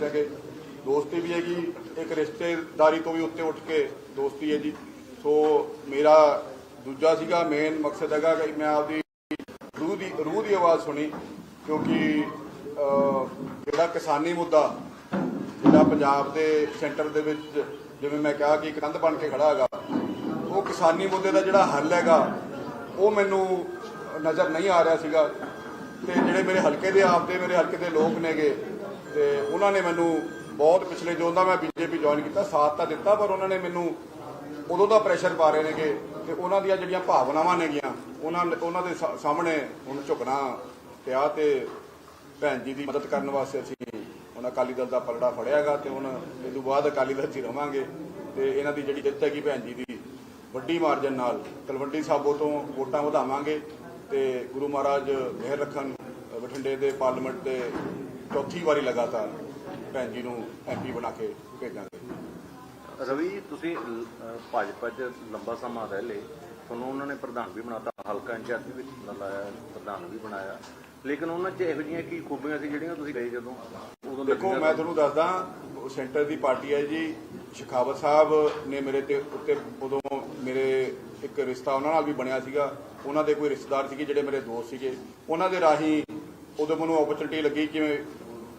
ਦੱਸਿਆ ਦੋਸਤੀ ਵੀ ਹੈਗੀ, ਇੱਕ ਰਿਸ਼ਤੇਦਾਰੀ ਤੋਂ ਵੀ ਉੱਤੇ ਉੱਠ ਕੇ ਦੋਸਤੀ ਹੈ ਜੀ। ਸੋ ਮੇਰਾ ਦੂਜਾ ਸੀਗਾ ਮੇਨ ਮਕਸਦ ਹੈਗਾ ਕਿ ਮੈਂ ਆਪਦੀ ਰੂਹ ਦੀ ਰੂਹ ਦੀ ਆਵਾਜ਼ ਸੁਣੀ, ਕਿਉਂਕਿ ਜਿਹੜਾ ਕਿਸਾਨੀ ਮੁੱਦਾ, ਜਿਹੜਾ ਪੰਜਾਬ ਦੇ ਸੈਂਟਰ ਦੇ ਵਿੱਚ ਜਿਵੇਂ ਮੈਂ ਕਿਹਾ ਕਿ ਕੰਧ ਬਣ ਕੇ ਖੜਾ ਹੈਗਾ, ਉਹ ਕਿਸਾਨੀ ਮੁੱਦੇ ਦਾ ਜਿਹੜਾ ਹੱਲ ਹੈਗਾ, ਉਹ ਮੈਨੂੰ ਨਜ਼ਰ ਨਹੀਂ ਆ ਰਿਹਾ ਸੀਗਾ। ਤੇ ਜਿਹੜੇ ਮੇਰੇ ਹਲਕੇ ਦੇ ਆਪਦੇ, ਮੇਰੇ ਹਲਕੇ ਦੇ ਲੋਕ ਨੇਗੇ ਤੇ ਉਹਨਾਂ ਨੇ ਮੈਨੂੰ ਬਹੁਤ ਪਿਛਲੇ ਜਦੋਂ ਦਾ ਮੈਂ ਬੀਜੇਪੀ ਜੁਆਇਨ ਕੀਤਾ, ਸਾਥ ਤਾਂ ਦਿੱਤਾ, ਪਰ ਉਹਨਾਂ ਨੇ ਮੈਨੂੰ ਉਦੋਂ ਦਾ ਪ੍ਰੈਸ਼ਰ ਪਾ ਰਹੇ ਨੇਗੇ ਤੇ ਉਹਨਾਂ ਦੀਆਂ ਜਿਹੜੀਆਂ ਭਾਵਨਾਵਾਂ ਨੇਗੀਆਂ, ਉਹਨਾਂ ਉਹਨਾਂ ਦੇ ਸਾ- ਸਾਹਮਣੇ ਹੁਣ ਝੁਕਣਾ ਪਿਆ ਤੇ ਭੈਣ ਜੀ ਦੀ ਮਦਦ ਕਰਨ ਵਾਸਤੇ ਅਸੀਂ ਹੁਣ ਅਕਾਲੀ ਦਲ ਦਾ ਪਲੜਾ ਫੜਿਆਗਾ ਤੇ ਹੁਣ ਇਸ ਤੋਂ ਬਾਅਦ ਅਕਾਲੀ ਦਲ 'ਚ ਹੀ ਰਵਾਂਗੇ ਤੇ ਇਹਨਾਂ ਦੀ ਜਿਹੜੀ ਜਿੱਤ ਹੈਗੀ ਭੈਣ ਜੀ ਦੀ, ਵੱਡੀ ਮਾਰਜਨ ਨਾਲ ਤਲਵੰਡੀ ਸਾਬੋ ਤੋਂ ਵੋਟਾਂ ਵਧਾਵਾਂਗੇ ਤੇ ਗੁਰੂ ਮਹਾਰਾਜ ਮਿਹਰ ਰੱਖਣ, ਬਠਿੰਡੇ ਦੇ ਪਾਰਲੀਮੈਂਟ ਦੇ ਚੌਥੀ ਵਾਰੀ ਲਗਾਤਾਰ ਭੈਣ ਜੀ ਨੂੰ ਐਮਪੀ ਬਣਾ ਕੇ ਭੇਜਾਂਗੇ। ਰਵੀ ਤੁਸੀਂ ਭਾਜਪਾ 'ਚ ਲੰਬਾ ਸਮਾਂ ਰਹਿ ਲਏ ਤੁਹਾਨੂੰ ਉਹਨਾਂ ਨੇ ਪ੍ਰਧਾਨ ਵੀ ਬਣਾਤਾ ਹਲਕਾ ਇੰਚਾਰਜ ਵੀ ਲਾਇਆ ਪ੍ਰਧਾਨ ਵੀ ਬਣਾਇਆ। ਲੇਕਿਨ ਉਹਨਾਂ 'ਚ ਇਹੋ ਜਿਹੀਆਂ ਕੀ ਖੂਬੀਆਂ ਸੀ ਜਿਹੜੀਆਂ ਤੁਸੀਂ ਗਏ ਜਦੋਂ? ਉਦੋਂ ਦੇਖੋ ਮੈਂ ਤੁਹਾਨੂੰ ਦੱਸਦਾ ਸੈਂਟਰ ਦੀ ਪਾਰਟੀ ਹੈ ਜੀ ਸ਼ਿਖਾਵਤ ਸਾਹਿਬ ਨੇ ਮੇਰੇ ਤੇ ਉੱਤੇ ਉਦੋਂ ਮੇਰੇ ਇੱਕ ਰਿਸ਼ਤਾ ਉਹਨਾਂ ਨਾਲ ਵੀ ਬਣਿਆ ਸੀਗਾ। ਉਹਨਾਂ ਦੇ ਕੋਈ ਰਿਸ਼ਤੇਦਾਰ ਸੀਗੇ ਜਿਹੜੇ ਮੇਰੇ ਦੋਸਤ ਸੀਗੇ। ਉਹਨਾਂ ਦੇ ਰਾਹੀਂ ਉਦੋਂ ਮੈਨੂੰ ਓਪਰਚੁਨਿਟੀ ਲੱਗੀ ਕਿਵੇਂ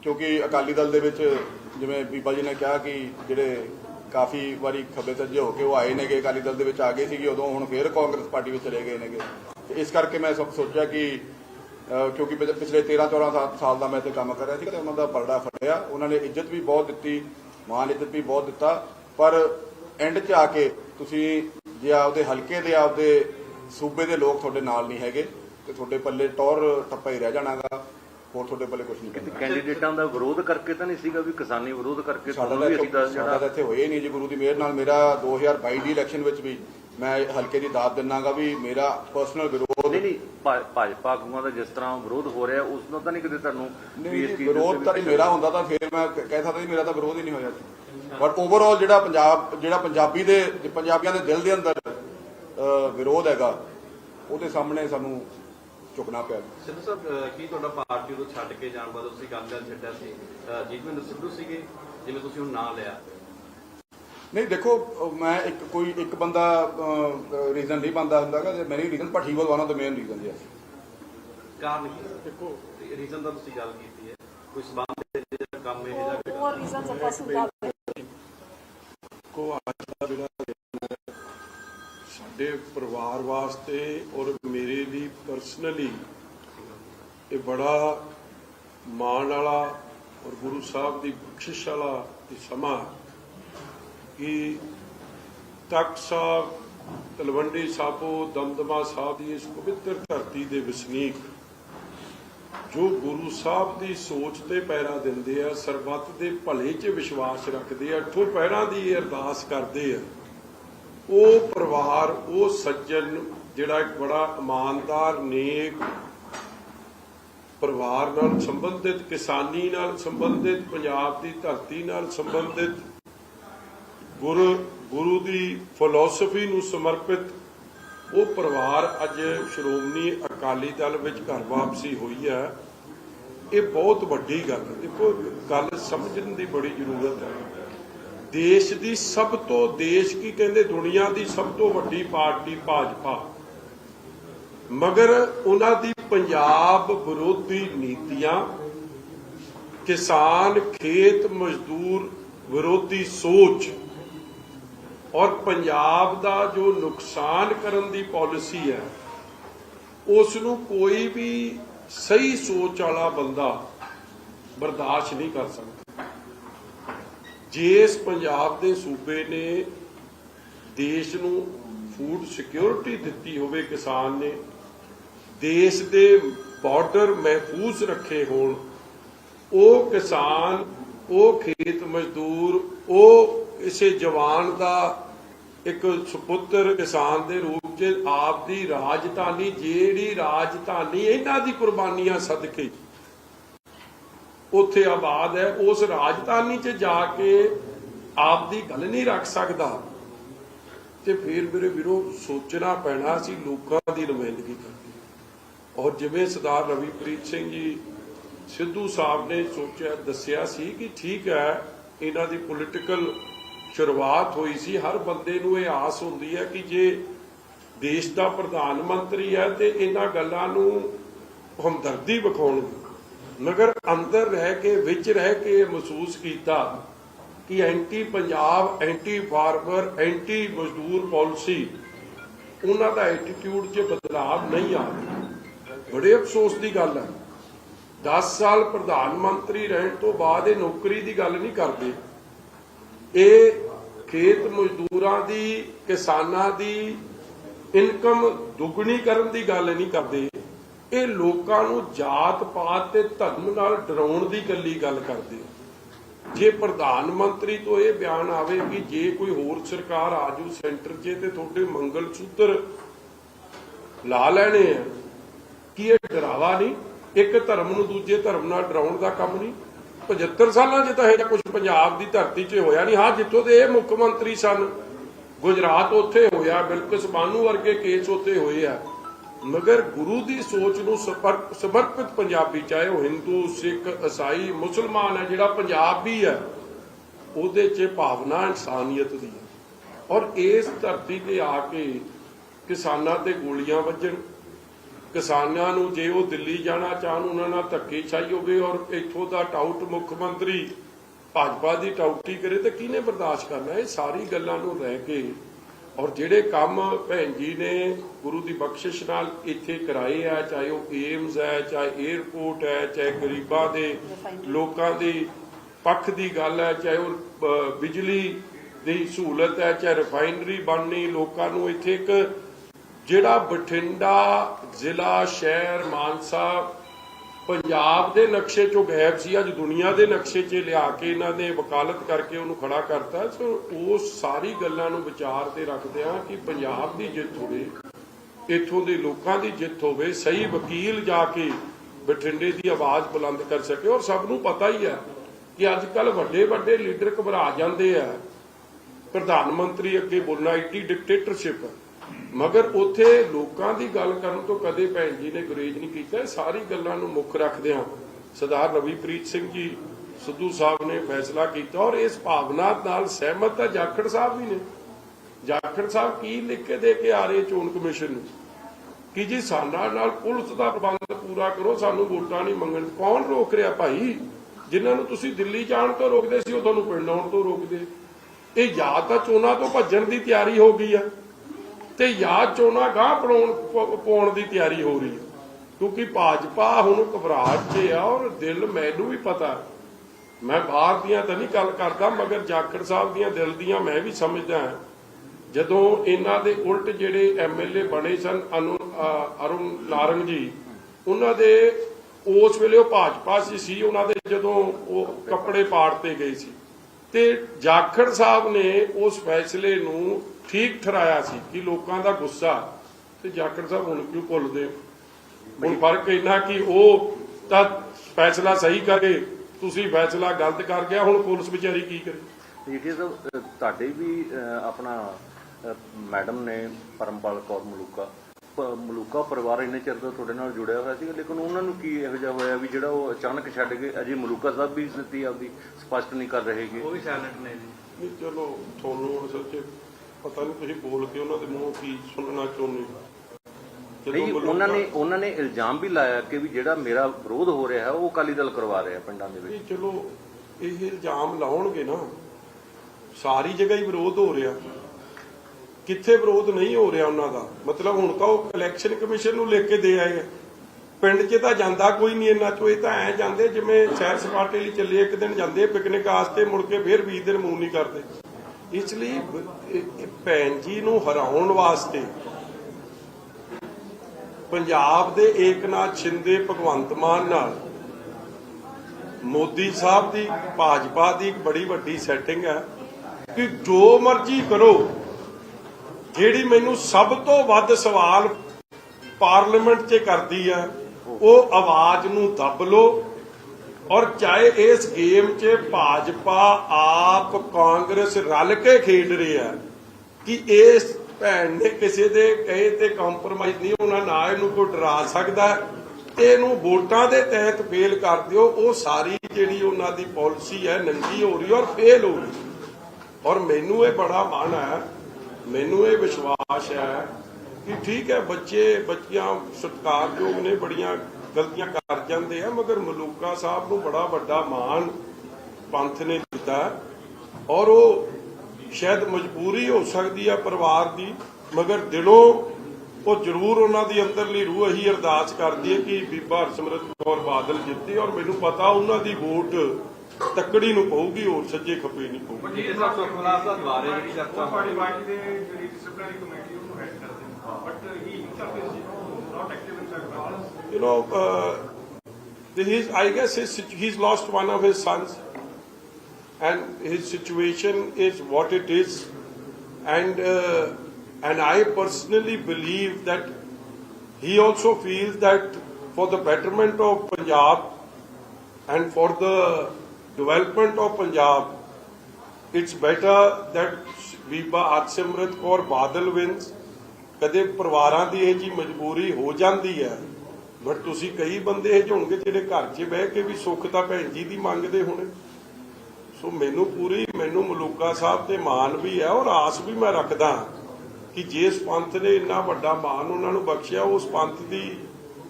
ਕਿਉਂਕਿ ਅਕਾਲੀ ਦਲ ਦੇ ਵਿੱਚ ਜਿਵੇਂ ਬੀਬਾ ਜੀ ਨੇ ਕਿਹਾ ਕਿ ਜਿਹੜੇ ਕਾਫੀ ਵਾਰੀ ਖੱਬੇ ਸੱਜੇ ਹੋ ਕੇ ਉਹ ਆਏ ਨੇਗੇ, ਅਕਾਲੀ ਦਲ ਦੇ ਵਿੱਚ ਆ ਗਏ ਸੀਗੇ, ਉਦੋਂ ਹੁਣ ਫੇਰ ਕਾਂਗਰਸ ਪਾਰਟੀ ਵਿੱਚ ਚਲੇ ਗਏ ਨੇਗੇ। ਤੇ ਇਸ ਕਰਕੇ ਮੈਂ ਸਭ ਸੋਚਿਆ ਕਿ ਕਿਉਂਕਿ ਪਿਛਲੇ 13 14 ਸਾ- ਸਾਲ ਦਾ ਮੈਂ ਇੱਥੇ ਕੰਮ ਕਰ ਰਿਹਾ ਸੀ ਤੇ ਉਹਨਾਂ ਦਾ ਪਰੜਾ ਫੜਿਆ। ਉਹਨਾਂ ਨੇ ਇੱਜ਼ਤ ਵੀ ਬਹੁਤ ਦਿੱਤੀ ਮਾਨ ਇੱਜ਼ਤ ਵੀ ਬਹੁਤ ਦਿੱਤਾ। ਪਰ ਐਂਡ 'ਚ ਆ ਕੇ ਤੁਸੀਂ ਜੇ ਆਪਦੇ ਹਲਕੇ ਦੇ, ਆਪਦੇ ਸੂਬੇ ਦੇ ਲੋਕ ਤੁਹਾਡੇ ਨਾਲ ਨਹੀਂ ਹੈਗੇ, ਤੇ ਤੁਹਾਡੇ ਪੱਲੇ ਟੌਰ ਟੱਪਾ ਹੀ ਰਹਿ ਜਾਣਾਗਾ। ਹੋਰ ਤੁਹਾਡੇ ਪੱਲੇ ਕੁਝ ਨਹੀਂ ਕੈਂਡੀਡੇਟਾਂ ਦਾ ਵਿਰੋਧ ਕਰਕੇ ਤਾਂ ਨਹੀਂ ਸੀਗਾ ਵੀ ਕਿਸਾਨੀ ਵਿਰੋਧ ਕਰਕੇ ਸਾਡਾ ਵੀ ਅਸੀਂ ਇੱਥੇ ਤਾਂ ਸਾਡਾ ਜਿਹੜਾ ਇੱਥੇ ਹੋਇਆ ਹੀ ਨਹੀਂ ਜੀ ਗੁਰੂ ਦੀ ਮਿਹਰ ਨਾਲ। ਮੇਰਾ 2022 ਦੀ ਇਲੈਕਸ਼ਨ ਵਿੱਚ ਵੀ ਮੈਂ ਹਲਕੇ ਦੀ ਦਾਤ ਦਿੰਨਾਗਾ ਵੀ ਮੇਰਾ ਪਰਸਨਲ ਵਿਰੋਧ ਨਹੀਂ ਨਹੀਂ ਭਾਜਪਾ ਆਗੂਆਂ ਦਾ ਜਿਸ ਤਰ੍ਹਾਂ ਵਿਰੋਧ ਹੋ ਰਿਹਾ ਉਸ ਦਾ ਤਾਂ ਨਹੀਂ ਕਿਤੇ ਤੁਹਾਨੂੰ ਵਿਰੋਧ ਤਾਂ ਮੇਰਾ ਹੁੰਦਾ ਤਾਂ ਫਿਰ ਮੈਂ ਕਹਿ ਸਕਦਾ ਮੇਰਾ ਤਾਂ ਵਿਰੋਧ ਹੀ ਨਹੀਂ ਹੋਇਆ ਸੀ ਪਰ ਓਵਰਆਲ ਜਿਹੜਾ ਪੰਜਾਬ ਜਿਹੜਾ ਪੰਜਾਬੀ ਦੇ ਪੰਜਾਬੀਆਂ ਦੇ ਦਿਲ ਦੇ ਅੰਦਰ ਵਿਰੋਧ ਹੈਗਾ ਉਹਦੇ ਸਾਹਮਣੇ ਸਾਨੂੰ ਝੁਕਣਾ ਪਿਆ ਸਿੱਧੂ ਸਾਹਿਬ ਕੀ ਤੁਹਾਡਾ ਪਾਰਟੀ ਨੂੰ ਛੱਡ ਕੇ ਜਾਣ ਬਾਅਦ ਤੁਸੀਂ ਗੱਲ ਗੱਲ ਛੱਡਿਆ ਸੀ? ਅਹ ਜੀਤਮਿੰਦਰ ਸਿੱਧੂ ਸੀਗੇ ਜਿਵੇਂ ਤੁਸੀਂ ਹੁਣ ਨਾਂ ਲਿਆ। ਨਹੀਂ ਦੇਖੋ ਮੈਂ ਇੱਕ ਕੋਈ ਇੱਕ ਬੰਦਾ ਰੀਜ਼ਨ ਨਹੀਂ ਬੰਦਾ ਹੁੰਦਾਗਾ ਜੇ many reason one of the main reason yes ਕਾਰਨ ਕੀ? ਦੇਖੋ ਰੀਜ਼ਨ ਦਾ ਤੁਸੀਂ ਗੱਲ ਕੀਤੀ ਹੈ। ਕੋਈ ਸਬੰਧ ਜਿਹੜਾ ਕੰਮ ਇਹ ਜਾਂ reasons of personal value. ਕੋ ਅੱਜ ਦਾ ਜਿਹੜਾ ਸਾਡੇ ਪਰਿਵਾਰ ਵਾਸਤੇ ਔਰ ਮੇਰੇ ਲਈ ਪਰਸਨਲੀ ਇਹ ਬੜਾ ਮਾਣ ਵਾਲਾ ਔਰ ਗੁਰੂ ਸਾਹਿਬ ਦੀ ਬਖਸ਼ਿਸ਼ ਵਾਲਾ ਇਹ ਸਮਾਂ ਕਿ ਤਖਤ ਸਾਹਿਬ, ਤਲਵੰਡੀ ਸਾਬੋ, ਦਮਦਮਾ ਸਾਹਿਬ ਦੀ ਇਸ ਪਵਿੱਤਰ ਧਰਤੀ ਦੇ ਵਸਨੀਕ ਜੋ ਗੁਰੂ ਸਾਹਿਬ ਦੀ ਸੋਚ ਤੇ ਪੈਰਾ ਦਿੰਦੇ ਆ, ਸਰਬੱਤ ਦੇ ਭਲੇ 'ਚ ਵਿਸ਼ਵਾਸ ਰੱਖਦੇ ਆ ਠੋ ਪੈਰਾਂ ਦੀ ਅਰਦਾਸ ਕਰਦੇ ਆ। ਉਹ ਪਰਿਵਾਰ, ਉਹ ਸੱਜਣ ਜਿਹੜਾ ਇੱਕ ਬੜਾ ਇਮਾਨਦਾਰ, ਨੇਕ ਪਰਿਵਾਰ ਨਾਲ ਸੰਬੰਧਿਤ, ਕਿਸਾਨੀ ਨਾਲ ਸੰਬੰਧਿਤ, ਪੰਜਾਬ ਦੀ ਧਰਤੀ ਨਾਲ ਸੰਬੰਧਿਤ, ਗੁਰੂ ਗੁਰੂ ਦੀ ਫਿਲਾਸਫੀ ਨੂੰ ਸਮਰਪਿਤ, ਉਹ ਪਰਿਵਾਰ ਅੱਜ ਸ਼੍ਰੋਮਣੀ ਅਕਾਲੀ ਦਲ ਵਿੱਚ ਘਰ ਵਾਪਸੀ ਹੋਈ ਹੈ। ਇਹ ਬਹੁਤ ਵੱਡੀ ਗੱਲ ਹੈ। ਦੇਖੋ, ਗੱਲ ਸਮਝਣ ਦੀ ਬੜੀ ਜ਼ਰੂਰਤ ਹੈ। ਦੇਸ਼ ਦੀ ਸਭ ਤੋਂ ਦੇਸ਼ ਕੀ ਕਹਿੰਦੇ, ਦੁਨੀਆ ਦੀ ਸਭ ਤੋਂ ਵੱਡੀ ਪਾਰਟੀ ਭਾਜਪਾ। ਮਗਰ ਉਹਨਾਂ ਦੀ ਪੰਜਾਬ ਵਿਰੋਧੀ ਨੀਤੀਆਂ, ਕਿਸਾਨ, ਖੇਤ ਮਜ਼ਦੂਰ ਵਿਰੋਧੀ ਸੋਚ ਔਰ ਪੰਜਾਬ ਦਾ ਜੋ ਨੁਕਸਾਨ ਕਰਨ ਦੀ ਪਾਲਿਸੀ ਹੈ ਉਸ ਨੂੰ ਕੋਈ ਵੀ ਸਹੀ ਸੋਚ ਵਾਲਾ ਬੰਦਾ ਬਰਦਾਸ਼ਤ ਨਹੀਂ ਕਰ ਸਕਦਾ। ਜਿਸ ਪੰਜਾਬ ਦੇ ਸੂਬੇ ਨੇ ਦੇਸ਼ ਨੂੰ ਫੂਡ ਸਿਕਿਉਰਿਟੀ ਦਿੱਤੀ ਹੋਵੇ ਕਿਸਾਨ ਨੇ, ਦੇਸ਼ ਦੇ ਬਾਰਡਰ ਮਹਿਫੂਜ਼ ਰੱਖੇ ਹੋਣ, ਉਹ ਕਿਸਾਨ, ਉਹ ਖੇਤ ਮਜ਼ਦੂਰ, ਉਹ ਇਸੇ ਜਵਾਨ ਦਾ ਇੱਕ ਸੁਪੁੱਤਰ ਕਿਸਾਨ ਦੇ ਰੂਪ 'ਚ ਆਪ ਦੀ ਰਾਜਧਾਨੀ, ਜਿਹੜੀ ਰਾਜਧਾਨੀ ਇਹਨਾਂ ਦੀ ਕੁਰਬਾਨੀਆਂ ਸਦਕੇ ਉੱਥੇ ਆਬਾਦ ਹੈ, ਉਸ ਰਾਜਧਾਨੀ 'ਚ ਜਾ ਕੇ ਆਪ ਦੀ ਗੱਲ ਨਹੀਂ ਰੱਖ ਸਕਦਾ। ਤੇ ਫਿਰ ਮੇਰੇ ਵੀਰੋ, ਸੋਚਣਾ ਪੈਣਾ ਸੀ ਲੋਕਾਂ ਦੀ ਨੁਮਾਇੰਦਗੀ ਕਰਦੇ ਔਰ ਜਿਵੇਂ ਸਰਦਾਰ ਰਵੀਪ੍ਰੀਤ ਸਿੰਘ ਜੀ ਸਿੱਧੂ ਸਾਹਿਬ ਨੇ ਸੋਚਿਆ, ਦੱਸਿਆ ਸੀ ਕਿ ਠੀਕ ਹੈ, ਇਹਨਾਂ ਦੀ ਪੋਲਿਟੀਕਲ ਸ਼ੁਰੂਆਤ ਹੋਈ ਸੀ। ਹਰ ਬੰਦੇ ਨੂੰ ਇਹ ਆਸ ਹੁੰਦੀ ਹੈ ਕਿ ਜੇ ਦੇਸ਼ ਦਾ ਪ੍ਰਧਾਨ ਮੰਤਰੀ ਹੈ ਤੇ ਇਹਨਾਂ ਗੱਲਾਂ ਨੂੰ ਹਮਦਰਦੀ ਵਿਖਾਉਣਗੇ ਮਗਰ ਅੰਦਰ ਰਹਿ ਕੇ, ਵਿੱਚ ਰਹਿ ਕੇ ਇਹ ਮਹਿਸੂਸ ਕੀਤਾ ਕਿ anti Punjab, anti farmer anti ਮਜ਼ਦੂਰ ਪਾਲਿਸੀ, ਉਹਨਾਂ ਦਾ ਐਟੀਟਿਊਡ 'ਚ ਬਦਲਾਅ ਨਹੀਂ ਆ ਰਿਹਾ। ਬੜੇ ਅਫਸੋਸ ਦੀ ਗੱਲ ਹੈ 10 ਸਾਲ ਪ੍ਰਧਾਨ ਮੰਤਰੀ ਰਹਿਣ ਤੋਂ ਬਾਅਦ ਇਹ ਨੌਕਰੀ ਦੀ ਗੱਲ ਨਹੀਂ ਕਰਦੇ। ਇਹ ਖੇਤ ਮਜ਼ਦੂਰਾਂ ਦੀ, ਕਿਸਾਨਾਂ ਦੀ, ਇਨਕਮ ਦੁੱਗਣੀ ਕਰਨ ਦੀ ਗੱਲ ਨਹੀਂ ਕਰਦੇ। ਇਹ ਲੋਕਾਂ ਨੂੰ ਜਾਤ ਪਾਤ ਤੇ ਧਰਮ ਨਾਲ ਡਰਾਉਣ ਦੀ ਕੱਲੀ ਗੱਲ ਕਰਦੇ ਜੇ ਪ੍ਰਧਾਨ ਮੰਤਰੀ ਤੋਂ ਇਹ ਬਿਆਨ ਆਵੇ ਕਿ ਜੇ ਕੋਈ ਹੋਰ ਸਰਕਾਰ ਆਜੂ ਸੈਂਟਰ 'ਚ ਤੇ ਤੁਹਾਡੇ ਮੰਗਲ ਸੂਤਰ ਲਾ ਲੈਣੇ ਆ, ਕੀ ਇਹ ਡਰਾਵਾ ਨਹੀਂ? ਇੱਕ ਧਰਮ ਨੂੰ ਦੂਜੇ ਧਰਮ ਨਾਲ ਡਰਾਉਣ ਦਾ ਕੰਮ ਨਹੀਂ? 75 ਸਾਲਾਂ 'ਚ ਤਾਂ ਇਹ ਕੁਝ ਪੰਜਾਬ ਦੀ ਧਰਤੀ 'ਚ ਹੋਇਆ ਨਹੀਂ। ਹਾਂ, ਜਿੱਥੋਂ ਦੇ ਇਹ ਮੁੱਖ ਮੰਤਰੀ ਸਨ, ਗੁਜਰਾਤ ਉੱਥੇ ਹੋਇਆ, ਬਿਲਕੁਲ ਬਾਨੂ ਵਰਗੇ ਕੇਸ ਉੱਥੇ ਹੋਏ ਆ। ਮਗਰ ਗੁਰੂ ਦੀ ਸੋਚ ਨੂੰ ਸਮਰਪਿਤ ਪੰਜਾਬੀ, ਚਾਹੇ ਉਹ ਹਿੰਦੂ, ਸਿੱਖ ਈਸਾਈ ਮੁਸਲਮਾਨ ਹੈ, ਜਿਹੜਾ ਪੰਜਾਬੀ ਹੈ, ਉਹਦੇ 'ਚ ਭਾਵਨਾ ਇਨਸਾਨੀਅਤ ਦੀ ਹੈ। ਔਰ ਇਸ ਧਰਤੀ ਤੇ ਆ ਕੇ ਕਿਸਾਨਾਂ ਤੇ ਗੋਲੀਆਂ ਵੱਜਣ, ਕਿਸਾਨਾਂ ਨੂੰ ਜੇ ਉਹ ਦਿੱਲੀ ਜਾਣਾ ਚਾਹਣ, ਉਹਨਾਂ ਨਾਲ ਧੱਕੇ ਛਾਈ ਹੋਵੇ ਔਰ ਇੱਥੋਂ ਦਾ ਟਾਊਟ ਮੁੱਖ ਮੰਤਰੀ ਭਾਜਪਾ ਦੀ ਟਾਊਟੀ ਕਰੇ, ਤਾਂ ਕਿਹਨੇ ਬਰਦਾਸ਼ਤ ਕਰਨਾ? ਇਹ ਸਾਰੀ ਗੱਲਾਂ ਨੂੰ ਰਹਿ ਕੇ ਔਰ ਜਿਹੜੇ ਕੰਮ ਭੈਣ ਜੀ ਨੇ ਗੁਰੂ ਦੀ ਬਖਸ਼ਿਸ਼ ਨਾਲ ਇੱਥੇ ਕਰਾਏ ਆ ਚਾਹੇ ਉਹ ਏਮਸ ਹੈ ਚਾਹੇ 에어ਪੋਰਟ ਹੈ ਚਾਹੇ ਗਰੀਬਾਂ ਦੇ ਲੋਕਾਂ ਦੀ ਪੱਖ ਦੀ ਗੱਲ ਹੈ ਚਾਹੇ ਉਹ ਬਿਜਲੀ ਦੀ ਸਹੂਲਤ ਹੈ ਚਾਹੇ ਰਿਫਾਈਨਰੀ ਬਣਨੀ ਲੋਕਾਂ ਨੂੰ ਇੱਥੇ ਇੱਕ ਜਿਹੜਾ ਬਠਿੰਡਾ ਜ਼ਿਲ੍ਹਾ ਸ਼ਹਿਰ ਮਾਨਸਾ ਪੰਜਾਬ ਦੇ ਨਕਸ਼ੇ ਚੋਂ ਗਾਇਬ ਸੀ, ਅੱਜ ਦੁਨੀਆ ਦੇ ਨਕਸ਼ੇ 'ਚ ਲਿਆ ਕੇ ਇਹਨਾਂ ਨੇ ਵਕਾਲਤ ਕਰਕੇ ਉਹਨੂੰ ਖੜਾ ਕਰਤਾ। ਸੋ ਉਸ ਸਾਰੀ ਗੱਲਾਂ ਨੂੰ ਵਿਚਾਰ ਤੇ ਰੱਖਦੇ ਆ ਕਿ ਪੰਜਾਬ ਦੀ ਜਿੱਤ ਹੋਵੇ, ਇੱਥੋਂ ਦੇ ਲੋਕਾਂ ਦੀ ਜਿੱਤ ਹੋਵੇ, ਸਹੀ ਵਕੀਲ ਜਾ ਕੇ ਬਠਿੰਡੇ ਦੀ ਆਵਾਜ਼ ਬੁਲੰਦ ਕਰ ਸਕੇ। ਔਰ ਸਭ ਨੂੰ ਪਤਾ ਹੀ ਹੈ ਕਿ ਅੱਜ ਕੱਲ ਵੱਡੇ ਵੱਡੇ ਲੀਡਰ ਘਬਰਾ ਜਾਂਦੇ ਆ। ਪ੍ਰਧਾਨ ਮੰਤਰੀ ਅੱਗੇ ਬੋਲਣਾ, ਇੱਡੀ ਡਿਕਟੇਟਰਸ਼ਿਪ ਹੈ। ਮਗਰ ਉਥੇ ਲੋਕਾਂ ਦੀ ਗੱਲ ਕਰਨ ਤੋਂ ਕਦੇ ਭੈਣ ਜੀ ਨੇ ਗੁਰੇਜ ਨਹੀਂ ਕੀਤਾ। ਸਾਰੀ ਗੱਲਾਂ ਨੂੰ ਮੁੱਖ ਰੱਖਦਿਆਂ ਸਰਦਾਰ ਰਵੀਪ੍ਰੀਤ ਸਿੰਘ ਜੀ ਸਿੱਧੂ ਸਾਹਿਬ ਨੇ ਫੈਸਲਾ ਕੀਤਾ ਔਰ ਇਸ ਭਾਵਨਾ ਨਾਲ ਸਹਿਮਤ ਤਾਂ ਜਾਖੜ ਸਾਹਿਬ ਵੀ ਨੇ। ਜਾਖੜ ਸਾਹਿਬ ਕੀ ਲਿਖ ਕੇ ਦੇ ਕੇ ਆ ਰਹੇ ਚੋਣ ਕਮਿਸ਼ਨ ਨੂੰ? ਕਿ ਜੀ ਸਾਡਾ ਨਾਲ ਪੁਲਿਸ ਦਾ ਪ੍ਰਬੰਧ ਪੂਰਾ ਕਰੋ, ਸਾਨੂੰ ਵੋਟਾਂ ਨਹੀਂ ਮੰਗਣ। ਕੌਣ ਰੋਕ ਰਿਹਾ ਭਾਈ? ਜਿਨ੍ਹਾਂ ਨੂੰ ਤੁਸੀਂ ਦਿੱਲੀ ਜਾਣ ਤੋਂ ਰੋਕਦੇ ਸੀ, ਉਹ ਤੁਹਾਨੂੰ ਪਿੰਡ ਆਉਣ ਤੋਂ ਰੋਕਦੇ। ਇਹ ਜਾਂ ਤਾਂ ਚੋਣਾਂ ਤੋਂ ਭੱਜਣ ਦੀ ਤਿਆਰੀ ਹੋ ਗਈ ਆ। ਤੇ ਜਾਂ ਚੋਣਾਂ ਗਾਹ ਪਾਉਣ ਪਾਉਣ ਦੀ ਤਿਆਰੀ ਹੋ ਰਹੀ ਹੈ। ਕਿਉਂਕਿ ਭਾਜਪਾ ਹੁਣ ਘਬਰਾਹਟ 'ਚ ਆ ਔਰ ਦਿਲ ਮੈਨੂੰ ਵੀ ਪਤਾ। ਮੈਂ ਬਾਹਰ ਦੀਆਂ ਤਾਂ ਨਹੀਂ ਗੱਲ ਕਰਦਾ, ਮਗਰ ਜਾਖੜ ਸਾਹਿਬ ਦੀਆਂ ਦਿਲ ਦੀਆਂ ਮੈਂ ਵੀ ਸਮਝਦਾ ਜਦੋਂ ਇਹਨਾਂ ਦੇ ਉਲਟ ਜਿਹੜੇ ਐਮਐਲਏ ਬਣੇ ਸਨ, ਅਨੁ ਅਰੁਣ ਲਾਰੰਗ ਜੀ, ਉਹਨਾਂ ਦੇ ਉਸ ਵੇਲੇ ਉਹ ਭਾਜਪਾ 'ਚ ਸੀ ਉਹਨਾਂ ਦੇ ਜਦੋਂ ਉਹ ਕੱਪੜੇ ਪਾੜਤੇ ਗਏ ਸੀ। ਤੇ ਜਾਖੜ ਸਾਹਿਬ ਨੇ ਉਸ ਫੈਸਲੇ ਨੂੰ ਠੀਕ ਠਹਿਰਾਇਆ ਸੀ ਕਿ ਲੋਕਾਂ ਦਾ ਗੁੱਸਾ ਤੇ ਜਾਖੜ ਸਾਹਿਬ ਹੁਣ ਕਿਉਂ ਭੁੱਲਦੇ ਹੁਣ ਫ਼ਰਕ ਇੰਨਾ ਕਿ ਉਹ ਤਾਂ ਫੈਸਲਾ ਸਹੀ ਕਰੇ ਤੁਸੀਂ ਫੈਸਲਾ ਗਲਤ ਕਰ ਗਿਆ ਹੁਣ ਪੁਲਿਸ ਵਿਚਾਰੀ ਕੀ ਕਰੇ? ਜੀ ਸਾਹਿਬ ਤੁਹਾਡੇ ਵੀ ਆਪਣਾ ਮੈਡਮ ਨੇ ਪਰਮਪਾਲ ਕੌਰ ਮਲੂਕਾ ਮਲੂਕਾ ਪਰਿਵਾਰ ਇੰਨੇ ਚਿਰ ਤੋਂ ਤੁਹਾਡੇ ਨਾਲ ਜੁੜਿਆ ਹੋਇਆ ਸੀ ਲੇਕਿਨ ਉਹਨਾਂ ਨੂੰ ਕੀ ਇਹੋ ਜਿਹਾ ਹੋਇਆ ਵੀ ਜਿਹੜਾ ਉਹ ਅਚਾਨਕ ਛੱਡ ਕੇ ਅਜੇ ਮਲੂਕਾ ਸਾਹਿਬ ਵੀ ਸਥਿਤੀ ਆਪਦੀ ਸਪਸ਼ਟ ਨਹੀਂ ਕਰ ਰਹੇਗੇ ਉਹ ਵੀ ਸਾਇਲੈਂਟ ਨੇ ਜੀ। ਨਹੀਂ ਚਲੋ ਤੁਹਾਨੂੰ ਸੱਚੇ ਪਤਾ ਨਹੀਂ ਤੁਸੀਂ ਬੋਲ ਕੇ ਉਹਨਾਂ ਦੇ ਮੂੰਹੋਂ ਕੀ ਸੁਣਨਾ ਚਾਹੁੰਦੇ ਹੋ। ਨਹੀਂ ਉਹਨਾਂ ਨੇ ਉਹਨਾਂ ਨੇ ਇਲਜ਼ਾਮ ਵੀ ਲਾਇਆ ਕਿ ਵੀ ਜਿਹੜਾ ਮੇਰਾ ਵਿਰੋਧ ਹੋ ਰਿਹਾ ਹੈ ਉਹ ਅਕਾਲੀ ਦਲ ਕਰਵਾ ਰਿਹਾ ਪਿੰਡਾਂ ਦੇ ਵਿੱਚ। ਚਲੋ ਇਹ ਇਲਜ਼ਾਮ ਲਾਉਣਗੇ ਨਾ। ਸਾਰੀ ਜਗ੍ਹਾ ਹੀ ਵਿਰੋਧ ਹੋ ਰਿਹਾ। ਕਿੱਥੇ ਵਿਰੋਧ ਨਹੀਂ ਹੋ ਰਿਹਾ ਉਹਨਾਂ ਦਾ? ਮਤਲਬ ਹੁਣ ਤਾਂ ਉਹ ਇਲੈਕਸ਼ਨ ਕਮਿਸ਼ਨ ਨੂੰ ਲਿਖ ਕੇ ਦੇ ਆਏ ਆ। ਪਿੰਡ 'ਚ ਤਾਂ ਜਾਂਦਾ ਕੋਈ ਨਹੀਂ ਇੰਨਾ ਚੋ ਇਹ ਤਾਂ ਐ ਜਾਂਦੇ ਜਿਵੇਂ ਸੈਰ ਸਪਾਟੇ ਲਈ ਚੱਲੇ ਇੱਕ ਦਿਨ ਜਾਂਦੇ ਪਿਕਨਿਕ ਵਾਸਤੇ ਮੁੜ ਕੇ ਫਿਰ 20 ਦਿਨ ਮੂੰਹ ਨਹੀਂ ਕਰਦੇ। ਇਸ ਲਈ ਬ- ਭੈਣ ਜੀ ਨੂੰ ਹਰਾਉਣ ਵਾਸਤੇ ਪੰਜਾਬ ਦੇ ਏਕਨਾਥ ਸ਼ਿੰਦੇ ਭਗਵੰਤ ਮਾਨ ਨਾਲ ਮੋਦੀ ਸਾਹਿਬ ਦੀ, ਭਾਜਪਾ ਦੀ ਇੱਕ ਬੜੀ ਵੱਡੀ ਸੈਟਿੰਗ ਹੈ ਕਿ ਜੋ ਮਰਜ਼ੀ ਕਰੋ, ਜਿਹੜੀ ਮੈਨੂੰ ਸਭ ਤੋਂ ਵੱਧ ਸਵਾਲ ਪਾਰਲੀਮੈਂਟ 'ਚ ਕਰਦੀ ਹੈ, ਉਹ ਆਵਾਜ਼ ਨੂੰ ਦੱਬ ਲੋ ਔਰ ਚਾਹੇ ਇਸ ਗੇਮ 'ਚ ਭਾਜਪਾ ਆਪ ਕਾਂਗਰਸ ਰਲ ਕੇ ਖੇਡ ਰਹੇ ਆ ਕਿ ਇਸ ਭੈਣ ਨੇ ਕਿਸੇ ਦੇ ਕਹੇ ਤੇ ਕੰਪਰੋਮਾਈਜ਼ ਨਹੀਂ ਹੋਣਾ, ਨਾ ਇਹਨੂੰ ਕੋਈ ਡਰਾ ਸਕਦਾ ਇਹਨੂੰ ਵੋਟਾਂ ਦੇ ਤਹਿਤ ਫੇਲ ਕਰ ਦਿਓ, ਉਹ ਸਾਰੀ ਜਿਹੜੀ ਉਹਨਾਂ ਦੀ ਪਾਲਿਸੀ ਹੈ, ਨੰਗੀ ਹੋ ਰਹੀ ਔਰ ਫੇਲ ਹੋ ਰਹੀ ਔਰ ਮੈਨੂੰ ਇਹ ਬੜਾ ਮਾਣ ਹੈ, ਮੈਨੂੰ ਇਹ ਵਿਸ਼ਵਾਸ ਹੈ ਕਿ ਠੀਕ ਹੈ, ਬੱਚੇ, ਬੱਚੀਆਂ ਸਤਿਕਾਰਯੋਗ ਨੇ, ਬੜੀਆਂ ਗਲਤੀਆਂ ਕਰ ਜਾਂਦੇ ਆ ਮਗਰ ਮਲੂਕਾ ਸਾਹਿਬ ਨੂੰ ਬੜਾ ਵੱਡਾ ਮਾਣ ਪੰਥ ਨੇ ਦਿੱਤਾ। ਔਰ ਉਹ ਸ਼ਾਇਦ ਮਜਬੂਰੀ ਹੋ ਸਕਦੀ ਆ ਪਰਿਵਾਰ ਦੀ ਮਗਰ ਦਿਲੋਂ ਉਹ ਜ਼ਰੂਰ ਉਹਨਾਂ ਦੀ ਅੰਦਰਲੀ ਰੂਹ ਇਹੀ ਅਰਦਾਸ ਕਰਦੀ ਹੈ ਕਿ ਬੀਬਾ ਹਰਸਿਮਰਤ ਕੌਰ ਬਾਦਲ ਜਿੱਤੇ ਔਰ ਮੈਨੂੰ ਪਤਾ ਉਹਨਾਂ ਦੀ ਵੋਟ ਤੱਕੜੀ ਨੂੰ ਪਊਗੀ ਹੋਰ ਸੱਜੇ ਖੱਬੇ ਨਹੀਂ ਪਊਗੀ। ਸਭ ਸੁਖਲਾਸ ਦਾ ਦੁਆਰੇ ਜਿਹੜੀ ਚਰਚਾ ਪਾਰਟੀ ਦੇ ਜਿਹੜੀ ਡਿਸਪਲਿਨਰੀ ਕਮੇਟੀ ਉਹਨੂੰ ਹੈਡ ਕਰਦੇ ਨੇ। But he himself you know, uh, he's, I guess his, sit- he's lost one of his sons, and his situation is what it is, and uh, and I personally believe that he also feels that for the betterment of Punjab and for the development of Punjab, it's better that Biba Atsimrat Kaur Badal wins. ਕਦੇ ਪਰਿਵਾਰਾਂ ਦੀ ਇਹ ਜੀ ਮਜਬੂਰੀ ਹੋ ਜਾਂਦੀ ਹੈ but ਤੁਸੀਂ ਕਈ ਬੰਦੇ ਇਹ ਜਿਹੇ ਹੋਣਗੇ ਜਿਹੜੇ ਘਰ 'ਚ ਬਹਿ ਕੇ ਵੀ ਸੁੱਖ ਤਾਂ ਭੈਣ ਜੀ ਦੀ ਮੰਗਦੇ ਹੋਣੇ ਸੋ ਮੈਨੂੰ ਪੂਰੀ ਮੈਨੂੰ ਮਲੂਕਾ ਸਾਹਿਬ ਤੇ ਮਾਣ ਵੀ ਹੈ ਔਰ ਆਸ ਵੀ ਮੈਂ ਰੱਖਦਾ ਕਿ ਜਿਸ ਪੰਥ ਨੇ ਇੰਨਾ ਵੱਡਾ ਮਾਣ ਉਹਨਾਂ ਨੂੰ ਬਖਸ਼ਿਆ ਉਸ ਪੰਥ ਦੀ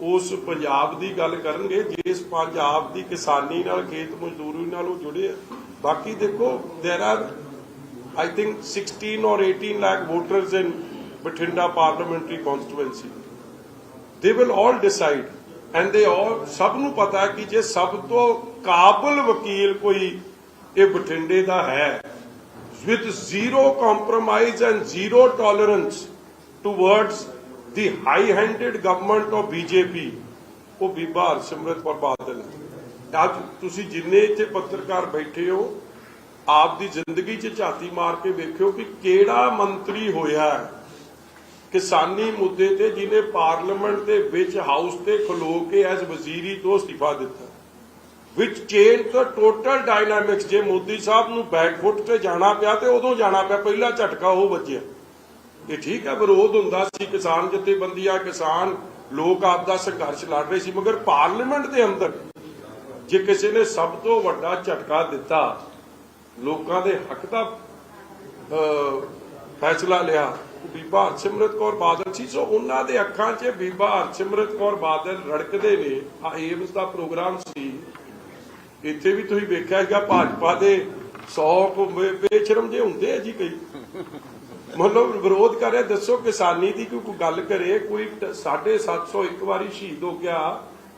ਉਸ ਪੰਜਾਬ ਦੀ ਗੱਲ ਕਰਨਗੇ ਜਿਸ ਪੰਜਾਬ ਦੀ ਕਿਸਾਨੀ ਨਾਲ ਖੇਤ ਮਜ਼ਦੂਰੀ ਨਾਲ ਉਹ ਜੁੜੇ ਆ ਬਾਕੀ ਦੇਖੋ there are I think 16 or 18 lakh voters in Batinda parliamentary constituency. they will all decide and they all ਸਭ ਨੂੰ ਪਤਾ ਕਿ ਜੇ ਸਭ ਤੋਂ ਕਾਬਲ ਵਕੀਲ ਕੋਈ ਇਹ ਬਠਿੰਡੇ ਦਾ ਹੈ with zero compromise and zero tolerance towards the high handed government of BJP ਉਹ ਬੀਬਾ ਹਰਸਿਮਰਤ ਕੌਰ ਬਾਦਲ ਅੱਜ ਤੁਸੀਂ ਜਿੰਨੇ ਇੱਥੇ ਪੱਤਰਕਾਰ ਬੈਠੇ ਹੋ ਆਪ ਦੀ ਜ਼ਿੰਦਗੀ 'ਚ ਝਾਤੀ ਮਾਰ ਕੇ ਵੇਖਿਓ ਕਿ ਕਿਹੜਾ ਮੰਤਰੀ ਹੋਇਆ ਹੈ ਕਿਸਾਨੀ ਮੁੱਦੇ ਤੇ ਜਿਹਨੇ ਪਾਰਲੀਮੈਂਟ ਦੇ ਵਿੱਚ ਹਾਊਸ ਤੇ ਖਲੋ ਕੇ ਐਸ ਵਜ਼ੀਰੀ ਤੋਂ ਅਸਤੀਫਾ ਦਿੱਤਾ। ਵਿਚ ਚੇਂਜ ਦਾ ਟੋਟਲ ਡਾਇਨਾਮਿਕਸ ਜੇ ਮੋਦੀ ਸਾਹਿਬ ਨੂੰ ਬੈਕਫੁੱਟ ਤੇ ਜਾਣਾ ਪਿਆ ਤੇ ਉਦੋਂ ਜਾਣਾ ਪਿਆ, ਪਹਿਲਾ ਝਟਕਾ ਉਹ ਵੱਜਿਆ। ਇਹ ਠੀਕ ਹੈ, ਵਿਰੋਧ ਹੁੰਦਾ ਸੀ ਕਿਸਾਨ ਜਥੇਬੰਦੀਆਂ, ਕਿਸਾਨ ਲੋਕ ਆਪ ਦਾ ਸੰਘਰਸ਼ ਲੜ ਰਹੇ ਸੀ, ਮਗਰ ਪਾਰਲੀਮੈਂਟ ਦੇ ਅੰਦਰ ਜੇ ਕਿਸੇ ਨੇ ਸਭ ਤੋਂ ਵੱਡਾ ਝਟਕਾ ਦਿੱਤਾ, ਲੋਕਾਂ ਦੇ ਹੱਕ ਦਾ ਫੈਸਲਾ ਲਿਆ ਬੀਬਾ ਹਰਸਿਮਰਤ ਕੌਰ ਬਾਦਲ ਸੀ। ਸੋ ਉਹਨਾਂ ਦੇ ਅੱਖਾਂ 'ਚ ਬੀਬਾ ਹਰਸਿਮਰਤ ਕੌਰ ਬਾਦਲ ਰੜਕਦੇ ਨੇ। ਆ ਏਮਸ ਦਾ ਪ੍ਰੋਗਰਾਮ ਸੀ। ਇੱਥੇ ਵੀ ਤੁਸੀਂ ਵੇਖਿਆ ਹੈਗਾ ਭਾਜਪਾ ਦੇ 100 ਕੁ ਬੇਸ਼ਰਮ ਜੇ ਹੁੰਦੇ ਆ ਜੀ ਕਈ। ਮਤਲਬ ਵਿਰੋਧ ਕਰ ਰਿਹਾ। ਦੱਸੋ ਕਿਸਾਨੀ ਦੀ ਕੋਈ ਗੱਲ ਕਰੇ, ਕੋਈ 750 ਇੱਕ ਵਾਰੀ ਸ਼ਹੀਦ ਹੋ ਗਿਆ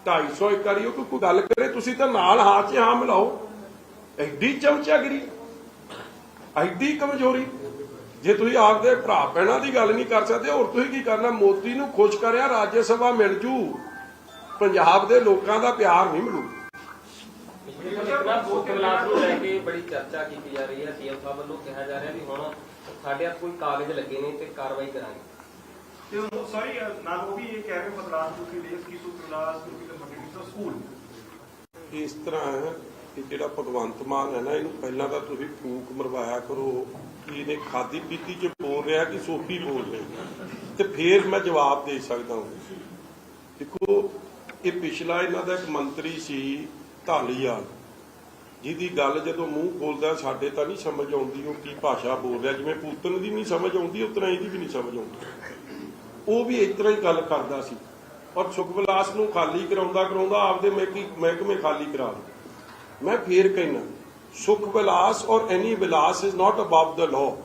250 ਇੱਕ ਵਾਰੀ ਉਹ ਕੋਈ ਕੋਈ ਗੱਲ ਕਰੇ? ਤੁਸੀਂ ਤਾਂ ਨਾਲ ਹਾਂ 'ਚ ਹਾਂ ਮਿਲਾਓ। ਐਡੀ ਚਮਚਾਗਰੀ, ਐਡੀ ਕਮਜ਼ੋਰੀ। ਜੇ ਤੁਸੀਂ ਆਪਦੇ ਭਰਾ ਭੈਣਾਂ ਦੀ ਗੱਲ ਨਹੀਂ ਕਰ ਸਕਦੇ, ਹੋਰ ਤੁਸੀਂ ਕੀ ਕਰਨਾ? ਮੋਦੀ ਨੂੰ ਖੁਸ਼ ਕਰਿਆ ਰਾਜ ਸਭਾ ਮਿਲ ਜੂ। ਪੰਜਾਬ ਦੇ ਲੋਕਾਂ ਦਾ ਪਿਆਰ ਨਹੀਂ ਮਿਲੂ। ਇਤਨਾ ਨੂੰ ਲੈ ਕੇ ਬੜੀ ਚਰਚਾ ਕੀਤੀ ਜਾ ਰਹੀ ਹੈ ਸੀਐਮ ਸਾਹਿਬ ਵੱਲੋਂ ਕਿਹਾ ਜਾ ਰਿਹਾ ਵੀ ਹੁਣ ਸਾਡੇ ਹੱਥ ਕੋਈ ਕਾਗਜ਼ ਲੱਗੇ ਨੇ ਤੇ ਕਾਰਵਾਈ ਕਰਾਂਗੇ ਤੇ ਉਹ ਸਾਰੀ ਨਾ ਉਹ ਵੀ ਇਹ ਕਹਿ ਰਹੇ ਬਦਲਾਅ ਤੁਸੀਂ ਦੇਸ਼ ਕੀ ਸੁਖਲਾਸ ਤੁਸੀਂ ਤੇ ਮੰਡੀ ਤੋਂ ਸਕੂਲ ਇਸ ਤਰ੍ਹਾਂ ਹੈ ਕਿ ਜਿਹੜਾ ਭਗਵੰਤ ਮਾਨ ਹੈ ਨਾ, ਇਹਨੂੰ ਪਹਿਲਾਂ ਤਾਂ ਤੁਸੀਂ ਫੂਕ ਮਰਵਾਇਆ ਕਰੋ। ਇਹਨੇ ਖਾਦੀ ਪੀਤੀ ਚ ਬੋਲ ਰਿਹਾ ਕਿ ਸੋਫੀ ਬੋਲ ਰਿਹਾ। ਤੇ ਫੇਰ ਮੈਂ ਜਵਾਬ ਦੇ ਸਕਦਾ ਹਾਂ। ਦੇਖੋ, ਇਹ ਪਿਛਲਾ ਇਹਨਾਂ ਦਾ ਇੱਕ ਮੰਤਰੀ ਸੀ ਢਾਲੀਵਾਲ, ਜਿਹਦੀ ਗੱਲ ਜਦੋਂ ਮੂੰਹ ਖੋਲਦਾ, ਸਾਡੇ ਤਾਂ ਨਹੀਂ ਸਮਝ ਆਉਂਦੀ ਉਹ ਕੀ ਭਾਸ਼ਾ ਬੋਲ ਰਿਹਾ। ਜਿਵੇਂ ਪੂਤਨ ਦੀ ਨਹੀਂ ਸਮਝ ਆਉਂਦੀ, ਉਤਨਾ ਇਹਦੀ ਵੀ ਨਹੀਂ ਸਮਝ ਆਉਂਦੀ। ਉਹ ਵੀ ਇਸ ਤਰ੍ਹਾਂ ਹੀ ਗੱਲ ਕਰਦਾ ਸੀ। ਔਰ ਸੁਖਵਿਲਾਸ ਨੂੰ ਖਾਲੀ ਕਰਾਉਂਦਾ ਕਰਾਉਂਦਾ ਆਪਦੇ ਮਹਿਕੀ- ਮਹਿਕਮੇ ਖਾਲੀ ਕਰਾ ਲਏ ਮੈਂ ਫੇਰ ਕਹਿਣਾ Sukh Vilas or any Vilas is not above the law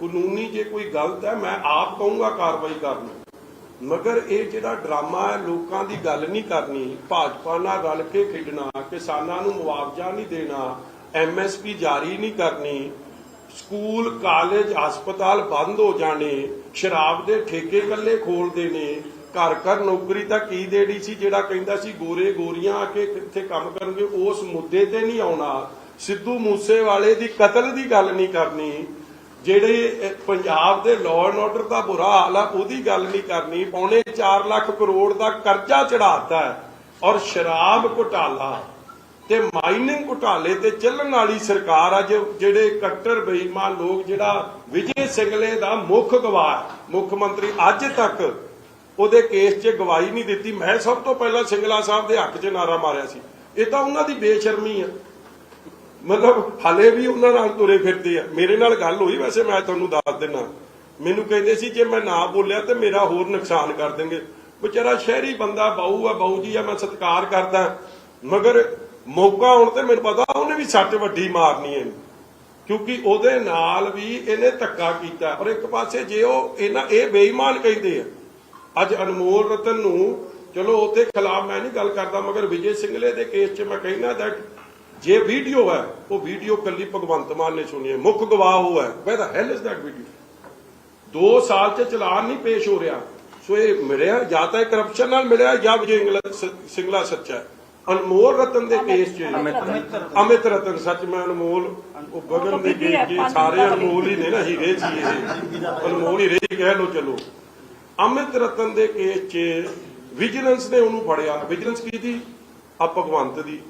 ਕਾਨੂੰਨੀ ਜੇ ਕੋਈ ਗਲਤ ਹੈ, ਮੈਂ ਆਪ ਕਹੂੰਗਾ ਕਾਰਵਾਈ ਕਰਨ। ਮਗਰ ਇਹ ਜਿਹੜਾ ਡਰਾਮਾ ਹੈ, ਲੋਕਾਂ ਦੀ ਗੱਲ ਨਹੀਂ ਕਰਨੀ। ਭਾਜਪਾ ਨਾਲ ਰਲ ਕੇ ਖੇਡਣਾ, ਕਿਸਾਨਾਂ ਨੂੰ ਮੁਆਵਜ਼ਾ ਨਹੀਂ ਦੇਣਾ ਐਮਐਸਪੀ ਜਾਰੀ ਨਹੀਂ ਕਰਨੀ, ਸਕੂਲ, ਕਾਲਜ, ਹਸਪਤਾਲ ਬੰਦ ਹੋ ਜਾਣੇ, ਸ਼ਰਾਬ ਦੇ ਠੇਕੇ ਕੱਲੇ ਖੋਲਦੇ ਨੇ ਘਰ ਘਰ ਨੌਕਰੀ ਤਾਂ ਕੀ ਦੇਣੀ ਸੀ ਜਿਹੜਾ ਕਹਿੰਦਾ ਸੀ, ਗੋਰੇ ਗੋਰੀਆਂ ਆ ਕੇ ਕਿੱਥੇ ਕੰਮ ਕਰਨਗੇ, ਉਸ ਮੁੱਦੇ ਤੇ ਨਹੀਂ ਆਉਣਾ। ਸਿੱਧੂ ਮੂਸੇਵਾਲੇ ਦੀ ਕਤਲ ਦੀ ਗੱਲ ਨਹੀਂ ਕਰਨੀ। ਜਿਹੜੇ ਪੰਜਾਬ ਦੇ ਲਾਅ ਐਂਡ ਆਰਡਰ ਦਾ ਬੁਰਾ ਹਾਲ ਆ, ਉਹਦੀ ਗੱਲ ਨਹੀਂ ਕਰਨੀ। ਪੌਣੇ 4 ਲੱਖ ਕਰੋੜ ਦਾ ਕਰਜ਼ਾ ਚੜਾਤਾ ਹੈ ਔਰ ਸ਼ਰਾਬ ਘੁਟਾਲਾ। ਤੇ ਮਾਈਨਿੰਗ ਘੁਟਾਲੇ ਤੇ ਚੱਲਣ ਵਾਲੀ ਸਰਕਾਰ ਆ ਜਿਹੜੇ ਕੱਟਰ ਬੇਈਮਾਨ ਲੋਕ, ਜਿਹੜਾ ਵਿਜੇ ਸਿੰਗਲੇ ਦਾ ਮੁੱਖ ਗਵਾਹ, ਮੁੱਖ ਮੰਤਰੀ ਅੱਜ ਤੱਕ ਉਹਦੇ ਕੇਸ 'ਚ ਗਵਾਹੀ ਨਹੀਂ ਦਿੱਤੀ। ਮੈਂ ਸਭ ਤੋਂ ਪਹਿਲਾਂ ਸਿੰਗਲਾ ਸਾਹਿਬ ਦੇ ਹੱਕ 'ਚ ਨਾਰਾ ਮਾਰਿਆ ਸੀ। ਇਹ ਤਾਂ ਉਹਨਾਂ ਦੀ ਬੇਸ਼ਰਮੀ ਆ। ਮਤਲਬ ਹਲੇ ਵੀ ਉਹਨਾਂ ਨਾਲ ਤੁਰੇ ਫਿਰਦੇ ਆ। ਮੇਰੇ ਨਾਲ ਗੱਲ ਹੋਈ ਵੈਸੇ, ਮੈਂ ਤੁਹਾਨੂੰ ਦੱਸ ਦਿੰਨਾ। ਮੈਨੂੰ ਕਹਿੰਦੇ ਸੀ, ਜੇ ਮੈਂ ਨਾ ਬੋਲਿਆ ਤੇ ਮੇਰਾ ਹੋਰ ਨੁਕਸਾਨ ਕਰ ਦੇਣਗੇ। ਵਿਚਾਰਾ ਸ਼ਹਿਰੀ ਬੰਦਾ ਬਾਊ ਆ ਬਾਊ ਜੀ ਆ, ਮੈਂ ਸਤਿਕਾਰ ਕਰਦਾ। ਮਗਰ ਮੌਕਾ ਆਉਣ ਤੇ ਮੈਨੂੰ ਪਤਾ ਉਹਨੇ ਵੀ ਸੱਟ ਵੱਡੀ ਮਾਰਨੀ ਹੈ। ਕਿਉਂਕਿ ਉਹਦੇ ਨਾਲ ਵੀ ਇਹਨੇ ਧੱਕਾ ਕੀਤਾ। ਔਰ ਇੱਕ ਪਾਸੇ ਜੇ ਉਹ ਇਹਨਾਂ, ਇਹ ਬੇਈਮਾਨ ਕਹਿੰਦੇ ਆ, ਅੱਜ ਅਨਮੋਲ ਰਤਨ ਨੂੰ, ਚਲੋ ਉਹਦੇ ਖਿਲਾਫ ਮੈਂ ਨਹੀਂ ਗੱਲ ਕਰਦਾ, ਮਗਰ ਵਿਜੇ ਸਿੰਗਲੇ ਦੇ ਕੇਸ 'ਚ ਮੈਂ ਕਹਿੰਦਾ ਦੈਟ ਜੇ ਵੀਡੀਓ ਹੈ ਉਹ ਵੀਡੀਓ ਕੱਲੀ ਭਗਵੰਤ ਮਾਨ ਨੇ ਸੁਣੀ ਹੈ ਮੁੱਖ ਗਵਾਹ ਉਹ ਹੈ। ਵੇ ਦਾ ਹੈਲ ਇਜ਼ ਦੈਟ ਵੀਡੀਓ ਦੋ ਸਾਲ 'ਚ ਚਲਾਨ ਨਹੀਂ ਪੇਸ਼ ਹੋ ਰਿਹਾ। ਸੋ ਇਹ ਮਿਲਿਆ ਜਾਂ ਤਾਂ ਕਰਪਸ਼ਨ ਨਾਲ ਮਿਲਿਆ ਜਾਂ ਵਿਜੇ ਸਿੰਗਲਾ ਸੱਚਾ ਅਨਮੋਲ ਰਤਨ ਦੇ ਕੇਸ 'ਚ ਅਮਿਤ ਰਤਨ। ਸੱਚ ਮੈਂ ਅਨਮੋਲ ਉਹ ਗਗਨ ਦੇ ਕੇਸ 'ਚ ਸਾਰੇ ਅਨਮੋਲ ਹੀ ਨੇ ਨਾ ਹੀਰੇ ਸੀ ਇਹ। ਅਨਮੋਲ ਹੀ ਕਹਿ ਲੋ ਚਲੋ। ਅਮਿਤ ਰਤਨ ਦੇ ਕੇਸ 'ਚ ਵਿਜੀਲੈਂਸ ਨੇ ਉਹਨੂੰ ਫੜਿਆ। ਵਿਜੀਲੈਂਸ ਕੀ ਦੀ? ਆ ਭਗਵੰਤ ਦੀ।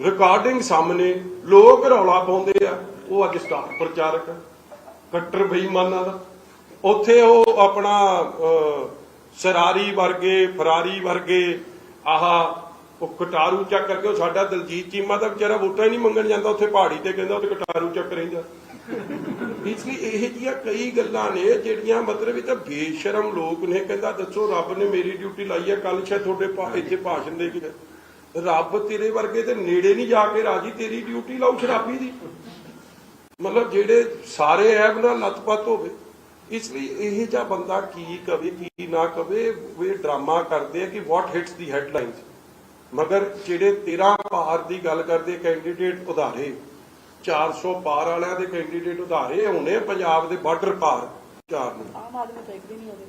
ਰਿਕਾਰਡਿੰਗ ਸਾਹਮਣੇ ਲੋਕ ਰੌਲਾ ਪਾਉਂਦੇ ਆ। ਉਹ ਅੱਜ ਸਟਾਰ ਪ੍ਰਚਾਰਕ ਆ, ਕੱਟਰ ਬੇਈਮਾਨਾਂ ਦਾ। ਉੱਥੇ ਉਹ ਆਪਣਾ ਸਰਾਰੀ ਵਰਗੇ ਫਰਾਰੀ ਵਰਗੇ ਆਹਾ ਉਹ ਕਟਾਰੂ ਚੱਕ ਕਰਕੇ ਉਹ ਸਾਡਾ ਦਲਜੀਤ ਚੀਮਾ ਦਾ ਵਿਚਾਰਾ ਵੋਟਾਂ ਹੀ ਨਹੀਂ ਮੰਗਣ ਜਾਂਦਾ ਉੱਥੇ ਪਹਾੜੀ ਤੇ ਕਹਿੰਦਾ ਉੱਥੇ ਕਟਾਰੂ ਚੱਕ ਰਹਿੰਦਾ। ਇਸ ਲਈ ਇਹ ਜਿਹੀਆਂ ਕਈ ਗੱਲਾਂ ਨੇ ਜਿਹੜੀਆਂ ਮਤਲਬ ਇਹ ਤਾਂ ਬੇਸ਼ਰਮ ਲੋਕ ਨੇ ਕਹਿੰਦਾ ਦੱਸੋ ਰੱਬ ਨੇ ਮੇਰੀ ਡਿਊਟੀ ਲਾਈ ਹੈ ਕੱਲ ਸ਼ਾਇਦ ਤੁਹਾਡੇ ਇੱਥੇ ਭਾਸ਼ਣ ਦੇ ਕੇ ਰੱਬ ਤੇਰੇ ਵਰਗੇ ਤੇ ਨੇੜੇ ਨਹੀਂ ਜਾ ਕੇ ਰਾਜੀ, ਤੇਰੀ ਡਿਊਟੀ ਲਾਉ ਸ਼ਰਾਬੀ ਦੀ। ਮਤਲਬ ਜਿਹੜੇ ਸਾਰੇ ਐਬ ਨਾਲ ਲੱਤਪੱਤ ਹੋਵੇ, ਇਸ ਲਈ ਇਹ ਜਿਹਾ ਬੰਦਾ ਕੀ ਕਵੇ, ਕੀ ਨਾ ਕਵੇ ਇਹ ਡਰਾਮਾ ਕਰਦੇ ਆ ਕਿ ਵਾਟ ਹਿਟਸ ਦੀ ਹੈਡਲਾਈਨਸ ਮਗਰ ਜਿਹੜੇ 13 ਪਾਰ ਦੀ ਗੱਲ ਕਰਦੇ ਕੈਂਡੀਡੇਟ ਉਧਾਰੇ 400 ਪਾਰ ਵਾਲਿਆਂ ਦੇ ਕੈਂਡੀਡੇਟ ਉਧਾਰੇ, ਹੋਣੇ ਪੰਜਾਬ ਦੇ ਬਾਰਡਰ ਪਾਰ, ਚਾਰ ਨੂੰ। ਆਮ ਆਦਮੀ ਤਾਂ ਇੱਕ ਵੀ ਨਹੀਂ ਉਹਦੇ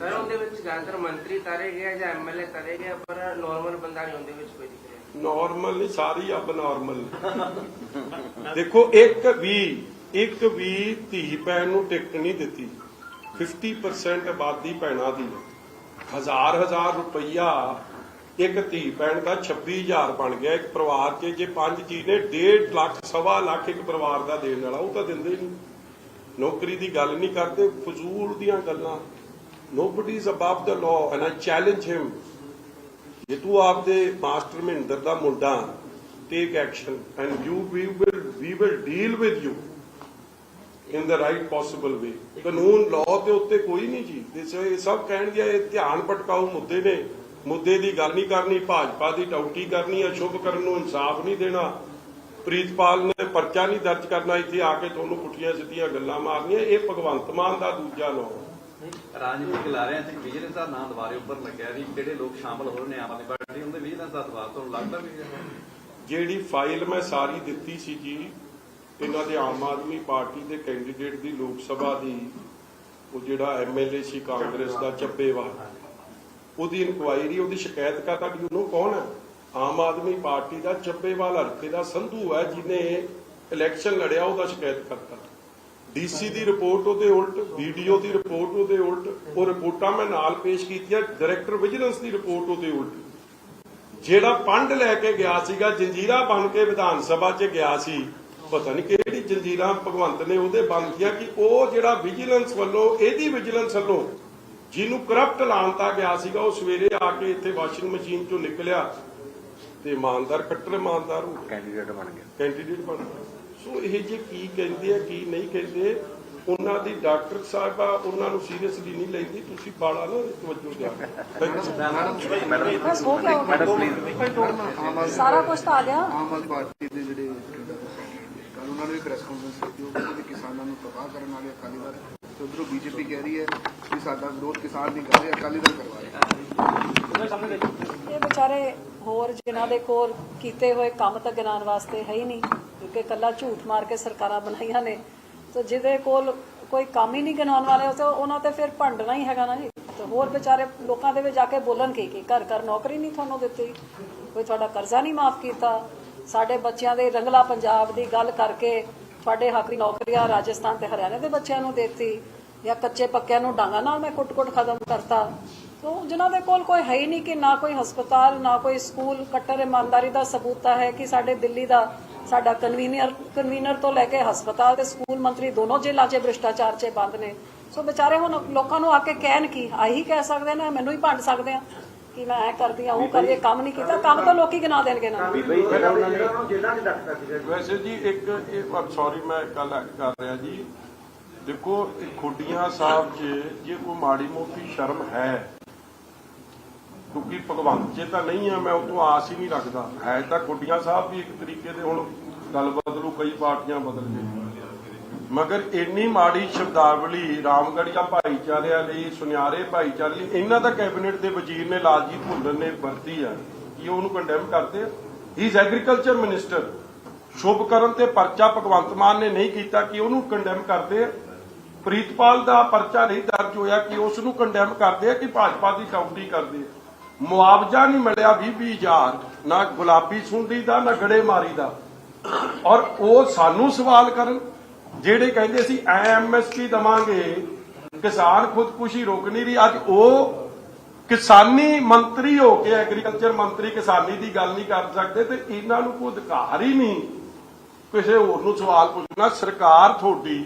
ਸਰ, ਉਹਦੇ ਵਿੱਚ ਜ਼ਿਆਦਾਤਰ ਮੰਤਰੀ ਤਾਰੇ ਗਏ ਜਾਂ ਐਮਐਲਏ ਤਾਰੇ ਗਏ ਪਰ ਨਾਰਮਲ ਬੰਦਾ ਨਹੀਂ ਉਹਦੇ ਵਿੱਚ ਕੋਈ ਦਿਖ ਰਿਹਾ। ਨਾਰਮਲ ਨਹੀਂ, ਸਾਰੀ ਅਬ ਦੇਖੋ, ਇੱਕ ਵੀ ਇੱਕ ਵੀ ਧੀ ਭੈਣ ਨੂੰ ਟਿਕਟ ਨਹੀਂ ਦਿੱਤੀ। 50% ਆਬਾਦੀ ਭੈਣਾਂ ਦੀ ਹੈ। ਹਜ਼ਾਰ ਹਜ਼ਾਰ ਰੁਪਈਆ ਇੱਕ ਧੀ ਭੈਣ ਦਾ 26000 ਬਣ ਗਿਆ ਇੱਕ ਪਰਿਵਾਰ 'ਚ। ਜੇ ਪੰਜ ਜੀ ਨੇ 1.5 ਲੱਖ, ਸਵਾ ਲੱਖ ਇੱਕ ਪਰਿਵਾਰ ਦਾ ਦੇਣ ਵਾਲਾ, ਉਹ ਤਾਂ ਦਿੰਦੇ ਹੀ ਨਹੀਂ। ਨੌਕਰੀ ਦੀ ਗੱਲ ਨਹੀਂ ਕਰਦੇ, ਫਜ਼ੂਲ ਦੀਆਂ ਗੱਲਾਂ। Nobody is above the law and I challenge him ਜੇ ਤੂੰ ਆਪਦੇ ਮਾਸਟਰ ਮਹਿੰਦਰ ਦਾ ਮੁੰਡਾ take action and you we will we will deal with you in the right possible way ਕਾਨੂੰਨ ਲਾਅ ਤੇ ਉੱਤੇ ਕੋਈ ਨਹੀਂ ਜੀ ਇਹ ਸਭ ਕਹਿਣਗੇ ਇਹ ਧਿਆਨ ਭਟਕਾਊ ਮੁੱਦੇ ਨੇ ਮੁੱਦੇ ਦੀ ਗੱਲ ਨਹੀਂ ਕਰਨੀ ਭਾਜਪਾ ਦੀ ਟੌਟੀ ਕਰਨੀ ਹੈ ਸ਼ੁਭ ਕਰਨ ਨੂੰ ਇਨਸਾਫ ਨਹੀਂ ਦੇਣਾ ਪ੍ਰੀਤਪਾਲ ਨੇ ਪਰਚਾ ਨਹੀਂ ਦਰਜ ਕਰਨਾ ਇੱਥੇ ਆ ਕੇ ਤੁਹਾਨੂੰ ਪੁੱਠੀਆਂ ਸਿੱਧੀਆਂ ਗੱਲਾਂ ਮਾਰਨੀਆਂ ਇਹ ਭਗਵੰਤ ਮਾਨ ਦਾ ਦੂਜਾ ਨਾਮ ਰਾਜਨੀਤਿਕ ਲਾਰਿਆਂ 'ਚ ਵਿਜੀਲੈਂਸ ਦਾ ਨਾਂ ਦੁਬਾਰੇ ਉੱਪਰ ਲੱਗਿਆ ਵੀ ਜਿਹੜੇ ਲੋਕ ਸ਼ਾਮਲ ਹੋ ਰਹੇ ਨੇ, ਆਮ ਆਦਮੀ ਪਾਰਟੀ ਉਹਦੇ ਵਿਜੀਲੈਂਸ ਦਾ ਦਬਾਅ ਤੁਹਾਨੂੰ ਲੱਗਦਾ ਵੀ ਜਿਹੜੀ ਫਾਈਲ ਮੈਂ ਸਾਰੀ ਦਿੱਤੀ ਸੀ ਜੀ, ਇਹਨਾਂ ਦੇ ਆਮ ਆਦਮੀ ਪਾਰਟੀ ਦੇ ਕੈਂਡੀਡੇਟ ਦੀ ਲੋਕ ਸਭਾ ਦੀ, ਉਹ ਜਿਹੜਾ ਐਮਐਲਏ ਸੀ ਕਾਂਗਰਸ ਦਾ ਚੱਬੇਵਾਲ ਉਹਦੀ ਇਨਕੁਆਇਰੀ, ਉਹਦੀ ਸ਼ਿਕਾਇਤ ਕਰਤਾ ਯੂ نو ਕੌਣ ਹੈ? ਆਮ ਆਦਮੀ ਪਾਰਟੀ ਦਾ ਚੱਬੇਵਾਲ ਹਲਕੇ ਦਾ ਸੰਧੂ ਹੈ, ਜਿਹਨੇ ਇਲੈਕਸ਼ਨ ਲੜਿਆ, ਉਹਦਾ ਸ਼ਿਕਾਇਤ ਕਰਤਾ। ਡੀਸੀ ਦੀ ਰਿਪੋਰਟ ਉਹਦੇ ਉਲਟ ਵੀਡੀਓ ਦੀ ਰਿਪੋਰਟ ਉਹਦੇ ਉਲਟ ਉਹ ਰਿਪੋਰਟਾਂ ਮੈਂ ਨਾਲ ਪੇਸ਼ ਕੀਤੀਆਂ ਡਾਇਰੈਕਟਰ ਵਿਜੀਲੈਂਸ ਦੀ ਰਿਪੋਰਟ ਉਹਦੇ ਉਲਟ। ਜਿਹੜਾ ਪੰਡ ਲੈ ਕੇ ਗਿਆ ਸੀਗਾ ਜੰਜੀਰਾ ਬਣ ਕੇ ਵਿਧਾਨ ਸਭਾ 'ਚ ਗਿਆ ਸੀ ਪਤਾ ਨਹੀਂ ਕਿਹੜੀ ਜੰਜੀਰਾ ਭਗਵੰਤ ਨੇ ਉਹਦੇ ਬੰਦ ਕੀਆ ਕਿ ਉਹ ਜਿਹੜਾ ਵਿਜੀਲੈਂਸ ਵੱਲੋਂ ਇਹਦੀ ਵਿਜੀਲੈਂਸ ਵੱਲੋਂ ਜਿਹਨੂੰ ਕਰਪਟ ਲਾਣਤਾ ਗਿਆ ਸੀਗਾ ਉਹ ਸਵੇਰੇ ਆ ਕੇ ਇੱਥੇ ਵਾਸ਼ਿੰਗ ਮਸ਼ੀਨ 'ਚੋਂ ਨਿਕਲਿਆ ਤੇ ਇਮਾਨਦਾਰ ਕੱਟਰ ਇਮਾਨਦਾਰ ਹੋ ਗਿਆ। ਕੈਂਡੀਡੇਟ ਬਣ ਗਿਆ। ਕੈਂਡੀਡੇਟ ਬਣ ਗਿਆ। ਸੋ ਇਹ ਜੇ ਕੀ ਕਹਿੰਦੇ ਆ ਕੀ ਨਹੀਂ ਕਹਿੰਦੇ ਉਹਨਾਂ ਦੀ ਡਾਕਟਰ ਸਾਹਿਬਾ ਉਹਨਾਂ ਨੂੰ ਸੀਰੀਅਸਲੀ ਨਹੀਂ ਲੈਂਦੀ ਤੁਸੀਂ ਬਾਲਾ ਨਾ ਤਵੱਜੋ ਦਿਆ ਬਸ ਹੋ ਗਿਆ ਸਾਰਾ ਕੁਝ ਤਾਂ ਆ ਗਿਆ। ਆਮ ਆਦਮੀ ਪਾਰਟੀ ਦੇ ਜਿਹੜੇ ਕੱਲ ਉਹਨਾਂ ਨੇ ਵੀ ਪ੍ਰੈਸ ਕਾਨਫਰੰਸ ਕੀਤੀ ਉਹ ਕਹਿੰਦੇ ਕਿ ਕਿਸਾਨਾਂ ਨੂੰ ਤਬਾਹ ਕਰਨ ਵਾਲੇ ਅਕਾਲੀ ਦਲ। ਤੇ ਉਧਰੋਂ ਬੀਜੇਪੀ ਕਹਿ ਰਹੀ ਹੈ ਕਿ ਸਾਡਾ ਵਿਰੋਧ ਕਿਸਾਨ ਨਹੀਂ ਕਰ ਰਹੇ ਅਕਾਲੀ ਦਲ ਕਰਵਾ ਰਿਹਾ। ਇਹ ਵਿਚਾਰੇ ਹੋਰ ਜਿਨ੍ਹਾਂ ਦੇ ਕੋਲ ਕੀਤੇ ਹੋਏ ਕੰਮ ਤਾਂ ਗਿਣਾਉਣ ਵਾਸਤੇ ਹੈ ਹੀ ਨਹੀਂ। ਕਿਉਂਕਿ ਕੱਲਾ ਝੂਠ ਮਾਰ ਕੇ ਸਰਕਾਰਾਂ ਬਣਾਈਆਂ ਨੇ। ਤੇ ਜਿਹਦੇ ਕੋਲ ਕੋਈ ਕੰਮ ਹੀ ਨਹੀਂ ਗਿਣਾਉਣ ਵਾਲੇ ਉਹ ਤੇ ਉਹਨਾਂ ਤੇ ਫਿਰ ਭੰਡਣਾ ਹੀ ਹੈਗਾ ਨਾ ਜੀ। ਤੇ ਹੋਰ ਵਿਚਾਰੇ ਲੋਕਾਂ ਦੇ ਵਿੱਚ ਜਾ ਕੇ ਬੋਲਣ ਕੀ ਕੀ? ਘਰ ਘਰ ਨੌਕਰੀ ਨਹੀਂ ਤੁਹਾਨੂੰ ਦਿੱਤੀ। ਕੋਈ ਤੁਹਾਡਾ ਕਰਜ਼ਾ ਨਹੀਂ ਮਾਫ ਕੀਤਾ। ਸਾਡੇ ਬੱਚਿਆਂ ਦੇ ਰੰਗਲਾ ਪੰਜਾਬ ਦੀ ਗੱਲ ਕਰਕੇ ਤੁਹਾਡੇ ਹੱਕ ਦੀ ਨੌਕਰੀਆਂ ਰਾਜਸਥਾਨ ਤੇ ਹਰਿਆਣਾ ਦੇ ਬੱਚਿਆਂ ਨੂੰ ਦਿੱਤੀ ਜਾਂ ਕੱਚੇ ਪੱਕਿਆਂ ਨੂੰ ਡਾਂਗਾ ਨਾਲ ਮੈਂ ਕੁੱਟ-ਕੁੱਟ ਖਤਮ ਕਰਤਾ। ਤੋ ਜਿਨ੍ਹਾਂ ਦੇ ਕੋਲ ਕੋਈ ਹੈ ਹੀ ਨਹੀਂ ਕਿ ਨਾ ਕੋਈ ਹਸਪਤਾਲ, ਨਾ ਕੋਈ ਸਕੂਲ, ਕੱਟਰ ਇਮਾਨਦਾਰੀ ਦਾ ਸਬੂਤ ਹੈ ਕਿ ਸਾਡੇ ਦਿੱਲੀ ਦਾ ਸਾਡਾ ਕਨਵੀਨਰ ਕਨਵੀਨਰ ਤੋਂ ਲੈ ਕੇ ਹਸਪਤਾਲ ਤੇ ਸਕੂਲ ਮੰਤਰੀ ਦੋਨੋਂ ਜੇਲ੍ਹਾਂ 'ਚ ਭ੍ਰਿਸ਼ਟਾਚਾਰ 'ਚ ਬੰਦ ਨੇ। ਸੋ ਵਿਚਾਰੇ ਹੁਣ ਲੋਕਾਂ ਨੂੰ ਆ ਕੇ ਕਹਿਣ ਕੀ ਆਹੀ ਕਹਿ ਸਕਦੇ ਨੇ ਮੈਨੂੰ ਹੀ ਭੰਡ ਸਕਦੇ ਆ। ਕਿ ਮੈਂ ਐ ਕਰਦੀ ਆ ਉਹ ਕਰਦੀ ਆ, ਕੰਮ ਨਹੀਂ ਕੀਤਾ ਕੰਮ ਤਾਂ ਲੋਕੀ ਗਿਣਾ ਦੇਣਗੇ ਨਾ। ਵੈਸੇ ਜੀ ਇੱਕ ਇਹ ਸੌਰੀ ਮੈਂ ਗੱਲ ਕਰ ਰਿਹਾ ਜੀ। ਦੇਖੋ ਇਹ ਖੁੱਡੀਆਂ ਸਾਹਿਬ 'ਚ ਜੇ ਕੋਈ ਮਾੜੀ ਮੋਟੀ ਸ਼ਰਮ ਹੈ ਕਿਉਂਕਿ ਭਗਵੰਤ ਜੇ ਤਾਂ ਨਹੀਂ ਆ, ਮੈਂ ਉਹ ਤੋਂ ਆਸ ਹੀ ਨਹੀਂ ਰੱਖਦਾ। ਹੈ ਤਾਂ ਖੁੱਡੀਆਂ ਸਾਹਿਬ ਵੀ ਇੱਕ ਤਰੀਕੇ ਦੇ ਹੁਣ ਗੱਲ ਬਦਲੂ ਕਈ ਪਾਰਟੀਆਂ ਬਦਲ ਗਈਆਂ ਮਗਰ ਇੰਨੀ ਮਾੜੀ ਸ਼ਬਦਾਵਲੀ ਰਾਮਗੜੀਆ ਭਾਈਚਾਰਿਆਂ ਲਈ, ਸੁਨਿਆਰੇ ਭਾਈਚਾਰੇ ਲਈ, ਇਹਨਾਂ ਦਾ ਕੈਬਨਿਟ ਦੇ ਵਜ਼ੀਰ ਨੇ ਲਾਲਜੀਤ ਭੁੱਲਰ ਨੇ ਵਰਤੀ ਆ। ਕਿ ਉਹਨੂੰ ਕੰਡੈਮ ਕਰਦੇ ਹੀ ਇਜ਼ ਐਗਰੀਕਲਚਰ ਮਿਨਿਸਟਰ ਸ਼ੁਭ ਕਰਨ ਤੇ ਪਰਚਾ ਭਗਵੰਤ ਮਾਨ ਨੇ ਨਹੀਂ ਕੀਤਾ, ਕਿ ਉਹਨੂੰ ਕੰਡੈਮ ਕਰਦੇ ਪ੍ਰੀਤਪਾਲ ਦਾ ਪਰਚਾ ਨਹੀਂ ਦਰਜ ਹੋਇਆ, ਕਿ ਉਸ ਨੂੰ ਕੰਡੈਮ ਕਰਦੇ ਆ, ਕਿ ਭਾਜਪਾ ਦੀ ਕਾਉਂਟੀ ਕਰਦੇ ਆ? ਮੁਆਵਜ਼ਾ ਨਹੀਂ ਮਿਲਿਆ 20 ਹਜ਼ਾਰ, ਨਾ ਗੁਲਾਬੀ ਸੁੰਡੀ ਦਾ, ਨਾ ਗੜੇਮਾਰੀ ਦਾ। ਔਰ ਉਹ ਸਾਨੂੰ ਸਵਾਲ ਕਰਨ, ਜਿਹੜੇ ਕਹਿੰਦੇ ਸੀ ਐਮਐਸਪੀ ਦਵਾਂਗੇ, ਕਿਸਾਨ ਖੁਦਕੁਸ਼ੀ ਰੋਕ ਨਹੀਂ ਰਹੀ। ਅੱਜ ਉਹ ਕਿਸਾਨੀ ਮੰਤਰੀ ਹੋ ਕੇ, ਐਗਰੀਕਲਚਰ ਮੰਤਰੀ ਕਿਸਾਨੀ ਦੀ ਗੱਲ ਨਹੀਂ ਕਰ ਸਕਦੇ ਤੇ ਇਹਨਾਂ ਨੂੰ ਕੋਈ ਅਧਿਕਾਰ ਹੀ ਨਹੀਂ। ਕਿਸੇ ਹੋਰ ਨੂੰ ਸਵਾਲ ਪੁੱਛਣਾ, ਸਰਕਾਰ ਤੁਹਾਡੀ,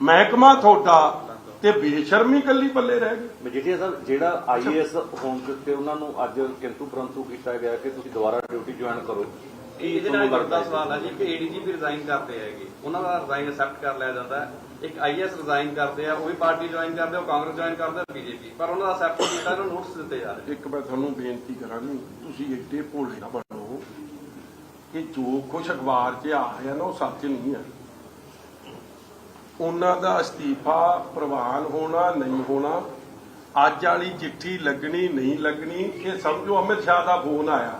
ਮਹਿਕਮਾ ਤੁਹਾਡਾ ਤੇ ਬੇਸ਼ਰਮੀ ਕੱਲੀ ਪੱਲੇ ਰਹਿ ਗਈ ਮਜੀਠੀਆ ਸਾਹਿਬ ਜਿਹੜਾ ਆਈਏਐਸ ਹੋਣ ਉੱਤੇ ਉਹਨਾਂ ਨੂੰ ਅੱਜ ਕਿੰਤੂ ਪਰੰਤੂ ਕੀਤਾ ਗਿਆ ਕਿ ਤੁਸੀਂ ਦੁਬਾਰਾ ਡਿਊਟੀ ਜੁਆਇਨ ਕਰੋ। ਕੀ ਇਹਦੇ ਨਾਲ ਲੱਗਦਾ ਸਵਾਲ ਹੈ ਜੀ ਕਿ ਏਡੀਜੀਪੀ ਰਿਜ਼ਾਈਨ ਕਰਦੇ ਹੈਗੇ। ਉਹਨਾਂ ਦਾ ਰਿਜ਼ਾਈਨ ਅਸੈਪਟ ਕਰ ਲਿਆ ਜਾਂਦਾ ਹੈ। ਇੱਕ ਆਈਐਸ ਰਿਜ਼ਾਈਨ ਕਰਦੇ ਆ ਉਹ ਵੀ ਪਾਰਟੀ ਜੁਆਇਨ ਕਰਦੇ ਆ ਉਹ ਕਾਂਗਰਸ ਜੁਆਇਨ ਕਰਦੇ ਆ ਬੀਜੇਪੀ ਪਰ ਉਹਨਾਂ ਦਾ ਅਸੈਪਟ ਕੀਤਾ ਇਹਨਾਂ ਨੂੰ ਨੋਟਿਸ ਦਿੱਤੇ ਜਾ ਰਹੇ ਇੱਕ ਮੈਂ ਤੁਹਾਨੂੰ ਬੇਨਤੀ ਕਰਾਂਗੀ ਤੁਸੀਂ ਏਡੇ ਭੋਲੇ ਨਾ ਬਣੋ ਕਿ ਜੋ ਕੁਛ ਅਖਬਾਰ 'ਚ ਆ ਰਿਹਾ ਨਾ ਉਹ ਸੱਚ ਨਹੀਂ ਹੈ। ਉਹਨਾਂ ਦਾ ਅਸਤੀਫਾ ਪ੍ਰਵਾਨ ਹੋਣਾ ਨਹੀਂ ਹੋਣਾ, ਅੱਜ ਵਾਲੀ ਚਿੱਠੀ ਲੱਗਣੀ ਨਹੀਂ ਲੱਗਣੀ, ਇਹ ਸਮਝੋ ਅਮਿਤ ਸ਼ਾਹ ਦਾ ਫੋਨ ਆਇਆ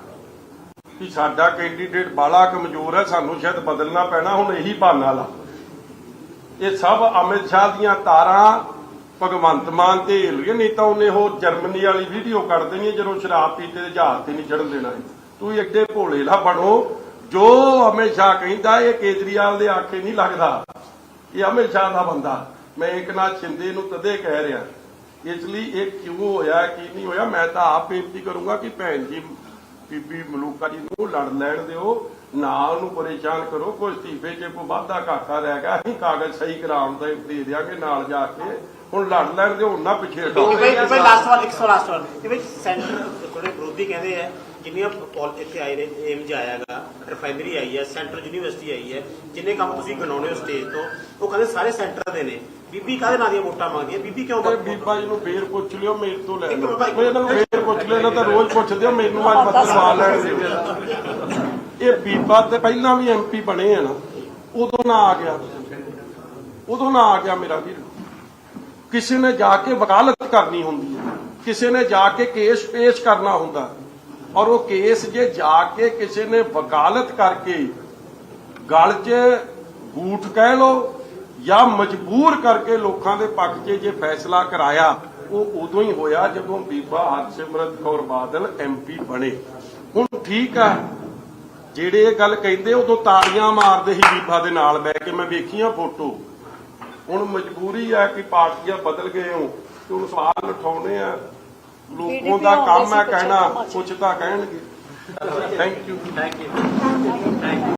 ਕਿ ਸਾਡਾ ਕੈਂਡੀਡੇਟ ਬਾਲਾ ਕਮਜ਼ੋਰ ਹੈ, ਸਾਨੂੰ ਸ਼ਾਇਦ ਬਦਲਣਾ ਪੈਣਾ, ਹੁਣ ਇਹੀ ਬਹਾਨਾ ਲਾ। ਇਹ ਸਭ ਅਮਿਤ ਸ਼ਾਹ ਦੀਆਂ ਤਾਰਾਂ ਭਗਵੰਤ ਮਾਨ ਤੇ ਹਿੱਲ ਰਹੀਆਂ ਨਹੀਂ ਤਾਂ ਉਹਨੇ ਉਹ ਜਰਮਨੀ ਵਾਲੀ ਵੀਡੀਓ ਕੱਢ ਦੇਣੀ ਜਦੋਂ ਸ਼ਰਾਬ ਪੀਤੇ ਦੇ ਜਹਾਜ਼ ਤੇ ਨਹੀਂ ਚੜਨ ਦੇਣਾ ਤੂੰ ਐਡੇ ਭੋਲੇ ਨਾ ਬਣੋ। ਜੋ ਅਮਿਤ ਸ਼ਾਹ ਕਹਿੰਦਾ, ਇਹ ਕੇਜਰੀਵਾਲ ਦੇ ਆਖੇ ਨਹੀਂ ਲੱਗਦਾ। ਇਹ ਅਮਿਤ ਦਾ ਬੰਦਾ। ਮੈਂ ਇਕਨਾਥ ਸ਼ਿੰਦੇ ਨੂੰ ਤਦੇ ਕਹਿ ਰਿਹਾ। ਇਸ ਲਈ ਇਹ ਕਿਉਂ ਹੋਇਆ, ਕੀ ਨਹੀਂ ਹੋਇਆ, ਮੈਂ ਤਾਂ ਆਪ ਬੇਨਤੀ ਕਰੂੰਗਾ ਕਿ ਭੈਣ ਜੀ, ਬੀਬੀ ਮਲੂਕਾ ਜੀ ਨੂੰ ਲੜ ਲੈਣ ਦਿਓ। ਨਾ ਉਹਨੂੰ ਪਰੇਸ਼ਾਨ ਕਰੋ, ਕੋਈ ਅਸਤੀਫੇ 'ਚ ਕੋਈ ਵਾਧਾ ਘਾਟਾ ਰਹਿ ਗਿਆ, ਅਸੀਂ ਕਾਗਜ਼ ਸਹੀ ਕਰਾਉਣ ਦਾ ਦੇ ਦਿਆਂਗੇ ਨਾਲ ਜਾ ਕੇ। ਹੁਣ ਲੜ ਲੈਣ ਦਿਓ, ਹੁਣ ਨਾ ਪਿੱਛੇ ਹਟੋ ਕਿ ਲਾਸਟ ਵਾਰ ਇੱਕ ਲਾਸਟ ਵਾਰ ਕਿ ਬਈ ਸੈਂਟਰ ਥੋੜੇ ਵਿਰੋਧੀ ਕਹਿੰਦੇ ਆ ਜਿੰਨੀਆਂ ਪੌਲ ਇੱਥੇ ਆਏ ਨੇ ਏਮ ਜ ਆਇਆਗਾ ਰਿਫਾਈਨਰੀ ਆਈ ਹੈ ਸੈਂਟਰਲ ਯੂਨੀਵਰਸਿਟੀ ਆਈ ਹੈ ਜਿੰਨੇ ਕੰਮ ਤੁਸੀਂ ਗਣਾਉਣੇ ਹੋ ਸਟੇਜ ਤੋਂ ਉਹ ਕਹਿੰਦੇ ਸਾਰੇ ਸੈਂਟਰ ਦੇ ਨੇ। ਬੀਬੀ ਕਾਹਦੇ ਨਾਂ ਦੀਆਂ ਵੋਟਾਂ ਮੰਗਦੀ ਹੈ ਬੀਬੀ ਕਿਉਂ ਤੇ ਮੰਗਦੀ? ਬੀਬਾ ਜੀ ਨੂੰ ਫੇਰ ਪੁੱਛ ਲਿਓ ਮੇਰੇ ਤੋਂ ਲੈ ਲਓ। ਇਹਨਾਂ ਨੂੰ ਫੇਰ ਪੁੱਛ ਲਿਓ ਇਹਨਾਂ ਤਾਂ ਰੋਜ਼ ਪੁੱਛਦੇ ਹੋ ਮੈਨੂੰ ਅੱਜ ਪੱਤਰ ਸਵਾਲ ਲੈਣ ਦੇ ਇਹ ਬੀਬਾ ਤੇ ਪਹਿਲਾਂ ਵੀ ਐਮਪੀ ਬਣੇ ਆ ਨਾ ਉਦੋਂ ਨਾ ਆ ਗਿਆ। ਉਦੋਂ ਨਾ ਆ ਗਿਆ ਮੇਰਾ ਵੀਰ। ਕਿਸੇ ਨੇ ਜਾ ਕੇ ਵਕਾਲਤ ਕਰਨੀ ਹੁੰਦੀ ਹੈ। ਕਿਸੇ ਨੇ ਜਾ ਕੇ ਕੇਸ ਪੇਸ਼ ਕਰਨਾ ਹੁੰਦਾ। ਔਰ ਉਹ ਕੇਸ ਜੇ ਜਾ ਕੇ ਕਿਸੇ ਨੇ ਵਕਾਲਤ ਕਰਕੇ ਗਲ 'ਚ ਗੂਠ ਕਹਿ ਲੋ ਜਾਂ ਮਜਬੂਰ ਕਰਕੇ ਲੋਕਾਂ ਦੇ ਪੱਖ 'ਚ ਜੇ ਫੈਸਲਾ ਕਰਾਇਆ, ਉਹ ਉਦੋਂ ਹੀ ਹੋਇਆ ਜਦੋਂ ਬੀਬਾ ਹਰਸਿਮਰਤ ਕੌਰ ਬਾਦਲ ਐਮਪੀ ਬਣੇ। ਹੁਣ ਠੀਕ ਆ, ਜਿਹੜੇ ਇਹ ਗੱਲ ਕਹਿੰਦੇ ਉਦੋਂ ਤਾੜੀਆਂ ਮਾਰਦੇ ਸੀ ਬੀਬਾ ਦੇ ਨਾਲ ਬਹਿ ਕੇ। ਮੈਂ ਵੇਖੀਆਂ ਫੋਟੋ। ਹੁਣ ਮਜਬੂਰੀ ਆ ਕਿ ਪਾਰਟੀਆਂ ਬਦਲ ਗਏ ਹੋ ਤੇ ਹੁਣ ਸਵਾਲ ਉਠਾਉਣੇ ਆ। ਲੋਕਾਂ ਦਾ ਕੰਮ ਹੈ ਕਹਿਣਾ ਕੁਛ ਤਾਂ ਕਹਿਣਗੇ। Thank you thank you thank you